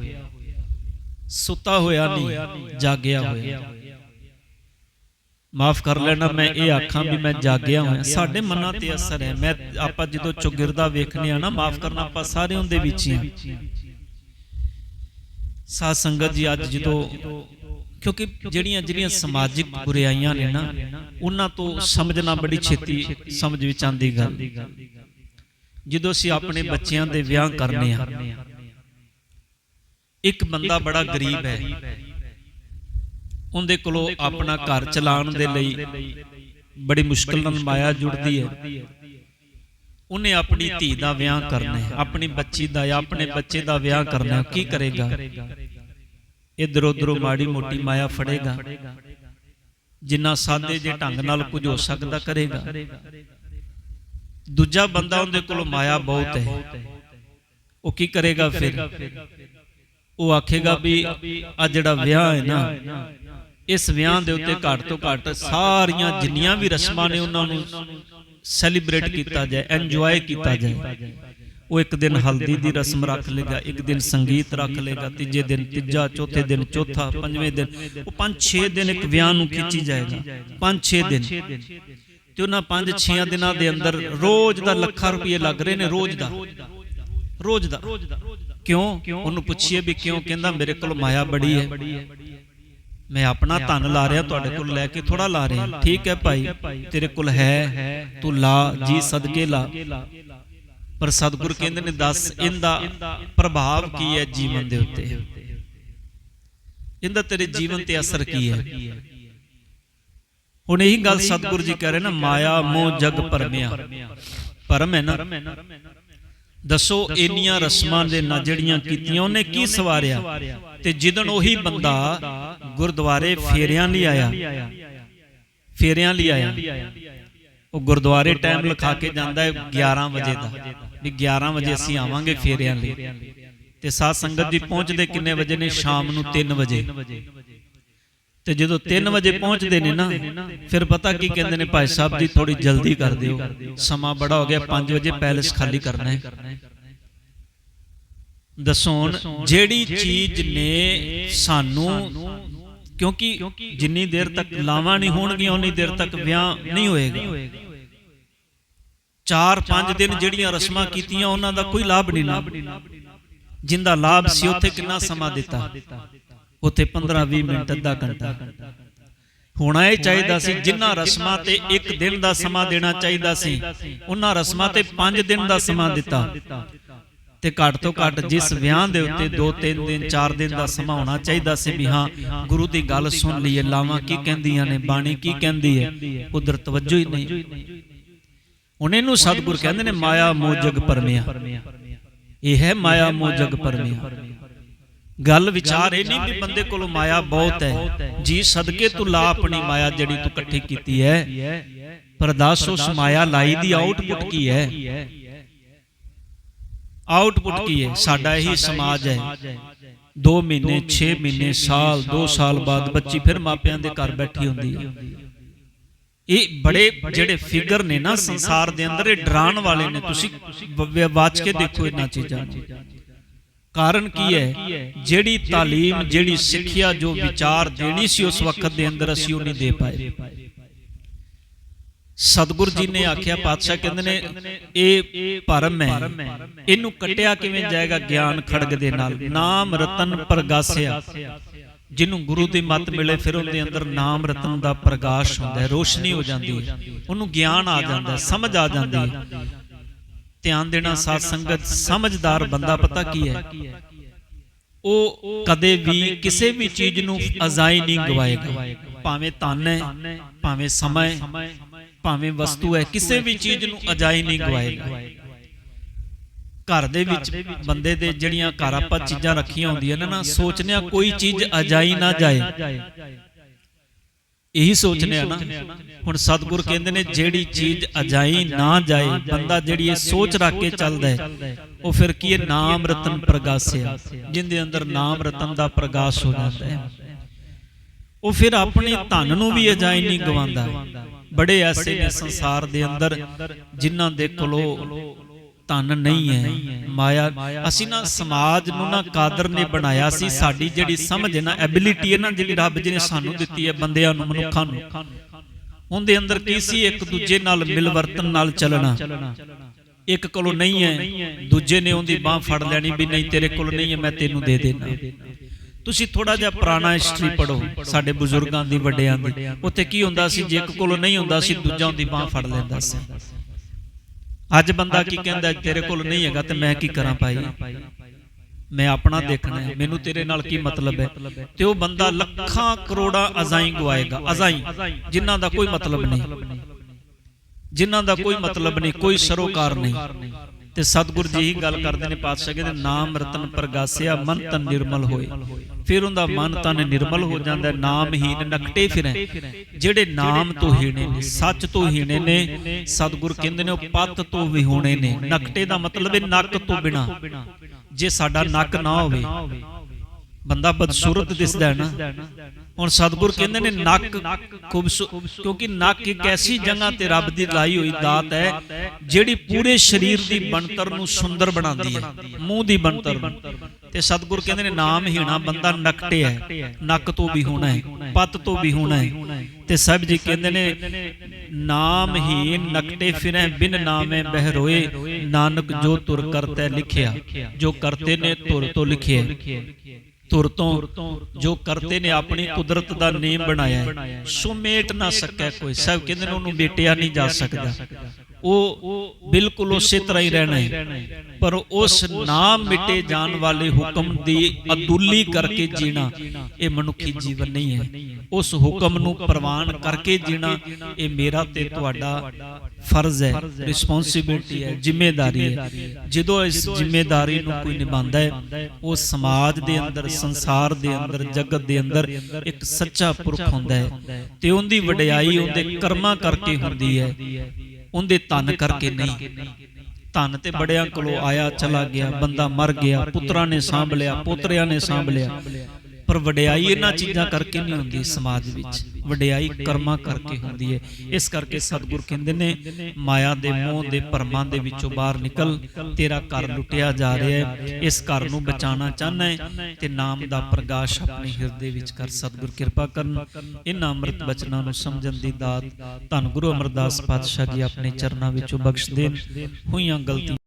ਸੁੱਤਾ ਹੋਇਆ ਨਹੀਂ ਜਾਗਿਆ ਹੋਇਆ। ਮਾਫ ਕਰ ਲੈਣਾ ਮੈਂ ਇਹ ਆਖਾਂ ਵੀ ਮੈਂ ਜਾਗਿਆ ਹੋਇਆ। ਸਾਡੇ ਮਨਾਂ ਤੇ ਅਸਰ ਹੈ। ਮੈਂ ਆਪਾਂ ਜਦੋਂ ਚੁਗਿਰਦਾ ਵੇਖਨੇ ਆ ਨਾ ਮਾਫ ਕਰਨਾ ਆਪਾਂ ਸਾਰੇ ਉਹਦੇ ਵਿੱਚ ਹੀ ਆ ਸਾਧ ਸੰਗਤ ਜੀ ਅੱਜ ਜਦੋਂ ਕਿਉਂਕਿ ਜਿਹੜੀਆਂ ਜਿਹੜੀਆਂ ਸਮਾਜਿਕ ਬੁਰਾਈਆਂ ਨੇ ਨਾ ਉਹਨਾਂ ਤੋਂ ਸਮਝਣਾ ਬੜੀ ਛੇਤੀ ਸਮਝ ਵਿੱਚ ਆਂਦੀ ਗੱਲ। ਜਦੋਂ ਅਸੀਂ ਆਪਣੇ ਬੱਚਿਆਂ ਦੇ ਵਿਆਹ ਕਰਨੇ ਆ ਇੱਕ ਬੰਦਾ ਬੜਾ ਗਰੀਬ ਹੈ। ਉਹਦੇ ਕੋਲੋਂ ਆਪਣਾ ਘਰ ਚਲਾਉਣ ਦੇ ਲਈ ਬੜੀ ਮੁਸ਼ਕਲ ਨਾਲ ਮਾਇਆ ਜੁੜਦੀ ਹੈ। ਉਹਨੇ ਆਪਣੀ ਧੀ ਦਾ ਵਿਆਹ ਕਰਨਾ ਹੈ। ਆਪਣੀ ਬੱਚੀ ਦਾ ਜਾਂ ਆਪਣੇ ਬੱਚੇ ਦਾ ਵਿਆਹ ਕਰਨਾ ਕੀ ਕਰੇਗਾ? ਇਧਰ ਉਧਰੋਂ ਮਾੜੀ ਮੋਟੀ ਮਾਇਆ ਫੜੇਗਾ। ਜਿੰਨਾ ਸਾਦੇ ਜੇ ਢੰਗ ਨਾਲ ਕੁਝ ਹੋ ਸਕਦਾ ਕਰੇਗਾ। ਦੂਜਾ ਬੰਦਾ ਉਹਦੇ ਕੋਲ ਮਾਇਆ ਬਹੁਤ ਹੈ। ਉਹ ਕੀ ਕਰੇਗਾ ਫਿਰ? ਉਹ ਆਖੇਗਾ ਵੀ ਆ ਜਿਹੜਾ ਵਿਆਹ ਹੈ ਨਾ। ਇਸ ਵਿਆਹ ਦੇ ਉੱਤੇ ਘੱਟ ਤੋਂ ਘੱਟ ਸਾਰੀਆਂ ਜਿੰਨੀਆਂ ਵੀ ਰਸਮਾਂ ਨੇ ਉਹਨਾਂ ਨੂੰ ਸੈਲੀਬ੍ਰੇਟ ਕੀਤਾ ਜਾਏ ਐਨਜੋਏ ਕੀਤਾ ਜਾਏ। ਉਹ ਇੱਕ ਦਿਨ ਹਲਦੀ ਦੀ ਰਸਮ ਰੱਖ ਲੇਗਾ ਇੱਕ ਦਿਨ ਸੰਗੀਤ ਰੱਖ ਲੇਗਾ ਤੀਜੇ ਦਿਨ ਤੀਜਾ ਚੌਥੇ ਦਿਨ ਚੌਥਾ ਪੰਜਵੇਂ ਦਿਨ। ਉਹ ਪੰਜ 6 ਦਿਨ ਇੱਕ ਵਿਆਹ ਨੂੰ ਖਿੱਚੀ ਜਾਏਗਾ। ਪੰਜ 6 ਦਿਨ। ਤੇ ਉਹਨਾਂ ਪੰਜ 6 ਦਿਨਾਂ ਦੇ ਅੰਦਰ ਰੋਜ਼ ਦਾ ਲੱਖਾਂ ਰੁਪਏ ਲੱਗ ਰਹੇ ਨੇ ਰੋਜ਼ ਦਾ। ਰੋਜ਼ ਦਾ। ਕਿਉਂ? ਉਹਨੂੰ ਪੁੱਛੀਏ ਵੀ ਕਿਉਂ? ਕਹਿੰਦਾ ਮੇਰੇ ਕੋਲ ਮਾਇਆ ਬੜੀ ਹੈ ਮੈਂ ਆਪਣਾ ਧਨ ਲਾ ਰਿਹਾ ਤੁਹਾਡੇ ਕੋਲ ਲੈ ਕੇ ਥੋੜਾ ਲਾ ਰਿਹਾ। ਠੀਕ ਹੈ ਭਾਈ। ਤੇਰੇ ਕੋਲ ਹੈ। ਤੂੰ ਲਾ ਜੀ ਸਦਕੇ ਲਾ। ਪਰ ਸਤਿਗੁਰ ਕਹਿੰਦੇ ਨੇ ਦੱਸ ਇਹਦਾ ਪ੍ਰਭਾਵ ਕੀ ਹੈ ਜੀਵਨ ਦੇ ਉੱਤੇ? ਇਹਦਾ ਤੇਰੇ ਜੀਵਨ ਤੇ ਅਸਰ ਕੀ ਹੈ? ਹੁਣ ਇਹੀ ਗੱਲ ਸਤਿਗੁਰ ਜੀ ਕਹਿ ਰਹੇ ਨਾ ਮਾਇਆ ਮੋਹ ਜਗ ਪਰਮਿਆ। ਪਰਮ ਹੈ ਨਾ? ਦੱਸੋ ਇੰਨੀਆਂ ਰਸਮਾਂ ਦੇ ਨਾਲ ਜਿਹੜੀਆਂ ਕੀਤੀਆਂ ਉਹਨੇ ਕੀ ਸਵਾਰਿਆ? ਤੇ ਜਿੱਦਣ ਉਹੀ ਬੰਦਾ ਗੁਰਦੁਆਰੇ ਫੇਰਿਆਂ ਲਈ ਆਇਆ। ਫੇਰਿਆਂ ਲਈ ਆਇਆ। ਉਹ ਗੁਰਦੁਆਰੇ ਟਾਈਮ ਲਿਖਾ ਕੇ ਜਾਂਦਾ ਹੈ 11 ਵਜੇ ਦਾ। ਵੀ 11 ਵਜੇ ਅਸੀਂ ਆਵਾਂਗੇ ਫੇਰਿਆਂ ਲਈ। ਤੇ ਸਾਧ ਸੰਗਤ ਜੀ ਪਹੁੰਚਦੇ ਕਿੰਨੇ ਵਜੇ ਨੇ? ਸ਼ਾਮ ਨੂੰ 3 ਵਜੇ। ਤੇ ਜਦੋਂ 3 ਵਜੇ ਪਹੁੰਚਦੇ ਨੇ ਨਾ ਫਿਰ ਪਤਾ ਕੀ ਕਹਿੰਦੇ ਨੇ ਭਾਈ ਸਾਹਿਬ ਜੀ ਥੋੜੀ ਜਲਦੀ ਕਰ ਦਿਓ। ਸਮਾਂ ਬੜਾ ਹੋ ਗਿਆ 5 ਵਜੇ ਪੈਲਸ ਖਾਲੀ ਕਰਨਾ ਹੈ। ਦੱਸੋ ਹੁਣ ਜਿਹੜੀ ਚੀਜ਼ ਨੇ ਸਾਨੂੰ ਕਿਉਂਕਿ ਜਿੰਨੀ ਦੇਰ ਤੱਕ ਲਾਵਾਂ ਨਹੀਂ ਹੋਣਗੀਆਂ ਉਨੀ ਦੇਰ ਤੱਕ ਵਿਆਹ ਨਹੀਂ ਹੋਏਗਾ। 4-5 ਦਿਨ ਜਿਹੜੀਆਂ ਰਸਮਾਂ ਕੀਤੀਆਂ ਉਹਨਾਂ ਦਾ ਕੋਈ ਲਾਭ ਨਹੀਂ ਨਾ। ਜਿੰਦਾ ਲਾਭ ਸੀ ਉੱਥੇ ਕਿੰਨਾ ਸਮਾਂ ਦਿੱਤਾ? ਉੱਥੇ 15-20 ਮਿੰਟ ਅੱਧਾ ਘੰਟਾ। ਹੋਣਾ ਇਹ ਚਾਹੀਦਾ ਸੀ ਜਿੰਨਾ ਰਸਮਾਂ ਤੇ ਇੱਕ ਦਿਨ ਦਾ ਸਮਾਂ ਦੇਣਾ ਚਾਹੀਦਾ ਸੀ। ਉਹਨਾਂ ਰਸਮਾਂ ਤੇ 5 ਦਿਨ ਦਾ ਸਮਾਂ ਦਿੱਤਾ। ਤੇ ਘੱਟ ਤੋਂ ਘੱਟ ਜਿਸ ਵਿਆਹ ਦੇ ਉੱਤੇ 2-3 ਦਿਨ 4 ਦਿਨ ਦਾ ਸਮਾਂ ਹੋਣਾ ਚਾਹੀਦਾ ਸੀ ਵੀ ਹਾਂ ਗੁਰੂ ਦੀ ਗੱਲ ਸੁਣ ਲਈਏ ਲਾਵਾਂ ਕੀ ਕਹਿੰਦੀਆਂ ਨੇ ਬਾਣੀ ਕੀ ਕਹਿੰਦੀ ਹੈ? ਉਧਰ ਤਵੱਜੋ ਹੀ ਨਹੀਂ। ਹੁਣ ਇਹਨੂੰ ਸਤਿਗੁਰ ਕਹਿੰਦੇ ਨੇ ਮਾਇਆ ਮੋਹ ਜਗ ਪਰਮਿਆ ਇਹ ਹੈ ਮਾਇਆ ਮੋਹ ਜਗ ਪਰਮਿਆ ਗੱਲ ਵਿਚਾਰ ਇਹ ਨਹੀਂ ਵੀ ਬੰਦੇ ਕੋਲ ਮਾਇਆ ਬਹੁਤ ਹੈ। ਜੀ ਸਦਕੇ ਤੂੰ ਲਾ ਆਪਣੀ ਮਾਇਆ ਜਿਹੜੀ ਤੂੰ ਇਕੱਠੀ ਕੀਤੀ ਹੈ। ਪਰ ਦੱਸ ਉਸ ਮਾਇਆ ਲਾਈ ਦੀ ਆਊਟਪੁੱਟ ਕੀ ਹੈ? ਆਊਟਪੁੱਟ ਕੀ ਹੈ? ਸਾਡਾ ਇਹੀ ਸਮਾਜ ਹੈ। 2 ਮਹੀਨੇ 6 ਮਹੀਨੇ ਸਾਲ 2 ਸਾਲ ਬਾਅਦ ਬੱਚੀ ਫਿਰ ਮਾਪਿਆਂ ਦੇ ਘਰ ਬੈਠੀ ਹੁੰਦੀ ਹੈ। ਇਹ ਬੜੇ ਜਿਹੜੇ ਫਿਗਰ ਨੇ ਨਾ ਸੰਸਾਰ ਦੇ ਅੰਦਰ ਇਹ ਡਰਾਉਣ ਵਾਲੇ ਨੇ। ਤੁਸੀਂ ਵਾਚ ਕੇ ਦੇਖੋ ਇਹਨਾਂ ਚੀਜ਼ਾਂ। ਨੂੰ ਕਾਰਨ ਕੀ ਹੈ? ਜਿਹੜੀ ਤਾਲੀਮ ਜਿਹੜੀ ਸਿੱਖਿਆ ਜੋ ਵਿਚਾਰ ਦੇਣੀ ਸੀ ਉਸ ਵਕਤ ਦੇ ਅੰਦਰ ਅਸੀਂ ਉਹ ਨਹੀਂ ਦੇ ਪਾਏ। ਸਤਿਗੁਰ ਜੀ ਨੇ ਆਖਿਆ ਪਾਤਸ਼ਾਹ ਕਹਿੰਦੇ ਨੇ ਇਹ ਭਰਮ ਹੈ। ਇਹਨੂੰ ਕਟਿਆ ਕਿਵੇਂ ਜਾਏਗਾ ਗਿਆਨ ਖੜਗ ਦੇ ਨਾਲ। ਨਾਮ ਰਤਨ ਪ੍ਰਗਾਸਿਆ। ਜਿਹਨੂੰ ਗੁਰੂ ਦੀ ਮੱਤ ਮਿਲੇ ਫਿਰ ਉਹਦੇ ਅੰਦਰ ਨਾਮ ਰਤਨ ਦਾ ਪ੍ਰਗਾਸ਼ ਹੁੰਦਾ ਹੈ। ਰੋਸ਼ਨੀ ਹੋ ਜਾਂਦੀ ਹੈ। ਉਹਨੂੰ ਗਿਆਨ ਆ ਜਾਂਦਾ ਸਮਝ ਆ ਜਾਂਦੀ ਹੈ। ਧਿਆਨ ਦੇਣਾ ਸਾਧ ਸੰਗਤ ਸਮਝਦਾਰ ਬੰਦਾ ਪਤਾ ਕੀ ਹੈ? ਉਹ ਕਦੇ ਵੀ ਕਿਸੇ ਵੀ ਚੀਜ਼ ਨੂੰ ਅਜ਼ਾਈ ਨਹੀਂ ਗਵਾਏਗਾ। ਭਾਵੇਂ ਧਨ ਹੈ ਭਾਵੇਂ ਸਮਾਂ ਹੈ ਭਾਵੇਂ ਵਸਤੂ ਹੈ ਕਿਸੇ ਵੀ ਚੀਜ਼ ਨੂੰ ਅਜਾਈ ਨਹੀਂ ਗਵਾਏਗਾ। ਘਰ ਦੇ ਵਿੱਚ ਬੰਦੇ ਦੇ ਜਿਹੜੀਆਂ ਘਰ ਆਪਾਂ ਚੀਜ਼ਾਂ ਰੱਖੀਆਂ ਹੁੰਦੀਆਂ ਨੇ ਨਾ ਸੋਚਨੇ ਕੋਈ ਚੀਜ਼ ਅਜਾਈ ਨਾ ਜਾਏ। ਇਹੀ ਸੋਚਨੇ ਆ ਨਾ। ਹੁਣ ਸਤਿਗੁਰ ਕਹਿੰਦੇ ਨੇ ਜਿਹੜੀ ਚੀਜ਼ ਅਜਾਈ ਨਾ ਜਾਏ ਬੰਦਾ ਜਿਹੜੀ ਇਹ ਸੋਚ ਰੱਖ ਕੇ ਚੱਲਦਾ ਹੈ ਉਹ ਫਿਰ ਕੀ ਹੈ? ਨਾਮ ਰਤਨ ਪ੍ਰਗਾਸਿਆ। ਜਿੰਦੇ ਅੰਦਰ ਨਾਮ ਰਤਨ ਦਾ ਪ੍ਰਗਾਸ਼ ਹੋ ਜਾਂਦਾ ਹੈ। ਉਹ ਫਿਰ ਆਪਣੇ ਧਨ ਨੂੰ ਵੀ ਅਜਾਈ ਨਹੀਂ ਗਵਾਉਂਦਾ। ਬੜੇ ਐਸੇ ਨੇ ਸੰਸਾਰ ਦੇ ਅੰਦਰ ਜਿਨ੍ਹਾਂ ਦੇ ਕੋਲੋਂ ਧਨ ਨਹੀਂ ਹੈ ਮਾਇਆ ਅਸੀਂ ਨਾ ਸਮਾਜ ਨੂੰ ਨਾ ਕਾਦਰ ਨੇ ਬਣਾਇਆ ਸੀ ਸਾਡੀ ਜਿਹੜੀ ਸਮਝ ਹੈ ਨਾ ਐਬਿਲਿਟੀ ਹੈ ਨਾ ਜਿਹੜੀ ਰੱਬ ਜੀ ਨੇ ਸਾਨੂੰ ਦਿੱਤੀ ਹੈ ਬੰਦਿਆਂ ਨੂੰ ਮਨੁੱਖਾਂ ਨੂੰ। ਉਹਦੇ ਅੰਦਰ ਕੀ ਸੀ? ਇੱਕ ਦੂਜੇ ਨਾਲ ਮਿਲਵਰਤਨ ਨਾਲ ਚੱਲਣਾ। ਇੱਕ ਕੋਲੋਂ ਨਹੀਂ ਹੈ ਦੂਜੇ ਨੇ ਉਹਦੀ ਬਾਹ ਫੜ ਲੈਣੀ ਵੀ ਨਹੀਂ ਤੇਰੇ ਕੋਲ ਨਹੀਂ ਹੈ ਮੈਂ ਤੈਨੂੰ ਦੇ ਦੇਣਾ। ਤੁਸੀਂ ਥੋੜਾ ਜਿਹਾ ਪੁਰਾਣਾ ਹਿਸਟਰੀ ਪੜੋ ਸਾਡੇ ਬਜ਼ੁਰਗਾਂ ਦੀ ਵੱਡਿਆਂ ਦੀ। ਉੱਥੇ ਕੀ ਹੁੰਦਾ ਸੀ? ਜੇ ਇੱਕ ਕੋਲੋਂ ਨਹੀਂ ਹੁੰਦਾ ਸੀ ਦੂਜਾ ਉਹਦੀ ਬਾਹ ਫੜ ਲੈਂਦਾ ਸੀ। ਅੱਜ ਬੰਦਾ ਕੀ ਕਹਿੰਦਾ, ਤੇਰੇ ਕੋਲ ਨਹੀਂ ਹੈਗਾ ਤੇ ਮੈਂ ਕੀ ਕਰਾਂ ਭਾਈ? ਮੈਂ ਆਪਣਾ ਦੇਖਣਾ ਹੈ। ਮੈਨੂੰ ਤੇਰੇ ਨਾਲ ਕੀ ਮਤਲਬ ਹੈ? ਤੇ ਉਹ ਬੰਦਾ ਲੱਖਾਂ ਕਰੋੜਾਂ ਅਜ਼ਾਈ ਗਵਾਏਗਾ, ਅਜ਼ਾਈ, ਜਿਨ੍ਹਾਂ ਦਾ ਕੋਈ ਮਤਲਬ ਨਹੀਂ। ਜਿਨ੍ਹਾਂ ਦਾ ਕੋਈ ਮਤਲਬ ਨਹੀਂ, ਕੋਈ ਸਰੋਕਾਰ ਨਹੀਂ। ਤੇ ਸਤਿਗੁਰ ਜੀ ਹੀ ਗੱਲ ਕਰਦੇ ਨੇ ਪਾਤਸ਼ਾਹ ਕਹਿੰਦੇ ਨਾਮ ਰਤਨ ਪ੍ਰਗਾਸਿਆ ਮਨ ਤਨ ਨਿਰਮਲ ਹੋਏ। ਫਿਰ ਉਹਦਾ ਮਨ ਤਨ ਨਿਰਮਲ ਹੋ ਜਾਂਦਾ ਹੈ ਨਾਮਹੀਨ ਨਕਟੇ ਫਿਰੈ। ਜਿਹੜੇ ਨਾਮ ਤੋਂ ਹੀਣੇ ਨੇ ਸੱਚ ਤੋਂ ਹੀਣੇ ਨੇ ਸਤਿਗੁਰ ਕਹਿੰਦੇ ਨੇ ਉਹ ਪੱਤ ਤੋਂ ਵੀ ਹੋਣੇ ਨੇ। ਨਕਟੇ ਦਾ ਮਤਲਬ ਹੈ ਨੱਕ ਤੋਂ ਬਿਨਾ। ਜੇ ਸਾਡਾ ਨੱਕ ਨਾ ਹੋਵੇ ਬੰਦਾ ਬਦਸੂਰਤ ਦਿਸਦਾ ਹੈ ਨਾ। ਹੁਣ ਸਤਿਗੁਰ ਕਹਿੰਦੇ ਨੇ ਨੱਕ ਖੂਬਸੂ ਕਿਉਂਕਿ ਨੱਕ ਇੱਕ ਐਸੀ ਜਗ੍ਹਾ ਤੇ ਰੱਬ ਦੀ ਲਾਈ ਹੋਈ ਦਾਤ ਹੈ ਜਿਹੜੀ ਪੂਰੇ ਸਰੀਰ ਦੀ ਬਣਤਰ ਨੂੰ ਸੁੰਦਰ ਬਣਾਉਂਦੀ ਹੈ। ਮੂੰਹ ਦੀ ਬਣਤਰ। ਨੂੰ ਤੇ ਸਤਿਗੁਰ ਕਹਿੰਦੇ ਨੇ ਨਾਮ ਹੀਣਾ ਬੰਦਾ ਨਕਟੇ ਹੈ। ਨੱਕ ਤੋਂ ਵੀ ਹੋਣਾ ਹੈ। ਪੱਤ ਤੋਂ ਵੀ ਹੋਣਾ ਹੈ। ਤੇ ਸਭ ਜੀ ਕਹਿੰਦੇ ਨੇ ਨਾਮ ਹੀਨ ਨਕਟੇ ਫਿਰੈ ਬਿਨ ਨਾਮੇ ਬਹਿਰੋਏ। ਨਾਨਕ ਜੋ ਤੁਰ ਕਰਤੈ ਲਿਖਿਆ ਜੋ ਕਰਤੇ ਨੇ ਤੁਰ ਤੋਂ ਲਿਖਿਆ। ਤੁਰ ਤੋਂ ਜੋ ਕਰਤੇ ਨੇ ਆਪਣੀ ਕੁਦਰਤ ਦਾ ਨੇਮ ਬਣਾਇਆ ਹੈ। ਸੋ ਮੇਟ ਨਾ ਸਕੈ ਕੋਈ। ਸਭ ਕਹਿੰਦੇ ਨੇ ਉਹਨੂੰ ਮੇਟਿਆ ਨਹੀਂ ਜਾ ਸਕਦਾ। ਉਹ ਬਿਲਕੁਲ ਉਸੇ ਤਰ੍ਹਾਂ ਹੀ ਰਹਿਣਾ ਹੈ ਪਰ ਉਸ ਨਾਮ ਮਿਟੇ ਜਾਣ ਵਾਲੇ ਹੁਕਮ ਦੀ ਅਦੁੱਲੀ ਕਰਕੇ ਜੀਣਾ ਇਹ ਮਨੁੱਖੀ ਜੀਵਨ ਨਹੀਂ ਹੈ। ਉਸ ਹੁਕਮ ਨੂੰ ਪ੍ਰਵਾਨ ਕਰਕੇ ਜੀਣਾ ਇਹ ਮੇਰਾ ਤੇ ਤੁਹਾਡਾ ਫਰਜ਼ ਹੈ ਰਿਸਪੌਂਸਿਬਿਲਟੀ ਹੈ। ਜ਼ਿੰਮੇਵਾਰੀ ਹੈ ਜਦੋਂ ਇਸ ਜ਼ਿੰਮੇਵਾਰੀ ਨੂੰ ਕੋਈ ਨਿਭਾਉਂਦਾ ਹੈ ਉਹ ਸਮਾਜ ਦੇ ਅੰਦਰ ਸੰਸਾਰ ਦੇ ਅੰਦਰ ਜਗਤ ਦੇ ਅੰਦਰ ਇੱਕ ਸੱਚਾ ਪੁਰਖ ਹੁੰਦਾ ਹੈ ਤੇ ਉਹਦੀ ਵਡਿਆਈ ਉਹਦੇ ਕਰਮਾਂ ਕਰਕੇ ਹੁੰਦੀ ਹੈ। ਉਹਦੇ ਧਨ ਕਰਕੇ ਨਹੀਂ। ਧਨ ਤੇ ਬੜਿਆਂ ਕੋਲੋਂ ਆਇਆ ਚਲਾ ਗਿਆ ਬੰਦਾ ਮਰ ਗਿਆ ਪੁੱਤਰਾਂ ਨੇ ਸਾਂਭ ਲਿਆ। ਪੋਤਰਿਆਂ ਨੇ ਸਾਂਭ ਲਿਆ। ਪਰ ਵਡਿਆਈ ਇਹਨਾਂ ਚੀਜ਼ਾਂ ਕਰਕੇ ਨਹੀਂ ਹੁੰਦੀ ਸਮਾਜ ਵਿੱਚ। ਵਡਿਆਈ ਕਰਮਾਂ ਕਰਕੇ ਹੁੰਦੀ ਹੈ ਇਸ ਕਰਕੇ ਸਤਿਗੁਰ ਕਹਿੰਦੇ ਨੇ ਮਾਇਆ ਦੇ ਮੋਹ ਦੇ ਭਰਮਾਂ ਦੇ ਵਿੱਚੋਂ ਬਾਹਰ ਨਿਕਲ ਤੇਰਾ ਘਰ ਲੁੱਟਿਆ ਜਾ ਰਿਹਾ ਹੈ ਇਸ ਘਰ ਨੂੰ ਬਚਾਉਣਾ ਚਾਹਨਾ ਹੈ ਤੇ ਨਾਮ ਦਾ ਪ੍ਰਗਾਸ਼ ਆਪਣੇ ਹਿਰਦੇ ਵਿੱਚ ਕਰ ਸਤਿਗੁਰ ਕਿਰਪਾ ਕਰਨ। ਇਹਨਾਂ ਅੰਮ੍ਰਿਤ ਬਚਨਾਂ ਨੂੰ ਸਮਝਣ ਦੀ ਦਾਤ ਧੰਨ ਗੁਰੂ ਅਮਰਦਾਸ ਪਾਤਸ਼ਾਹ ਜੀ ਆਪਣੇ ਚਰਨਾਂ ਵਿੱਚੋਂ ਬਖਸ਼ ਦੇਣ। ਹੋਈਆਂ ਗਲਤੀਆਂ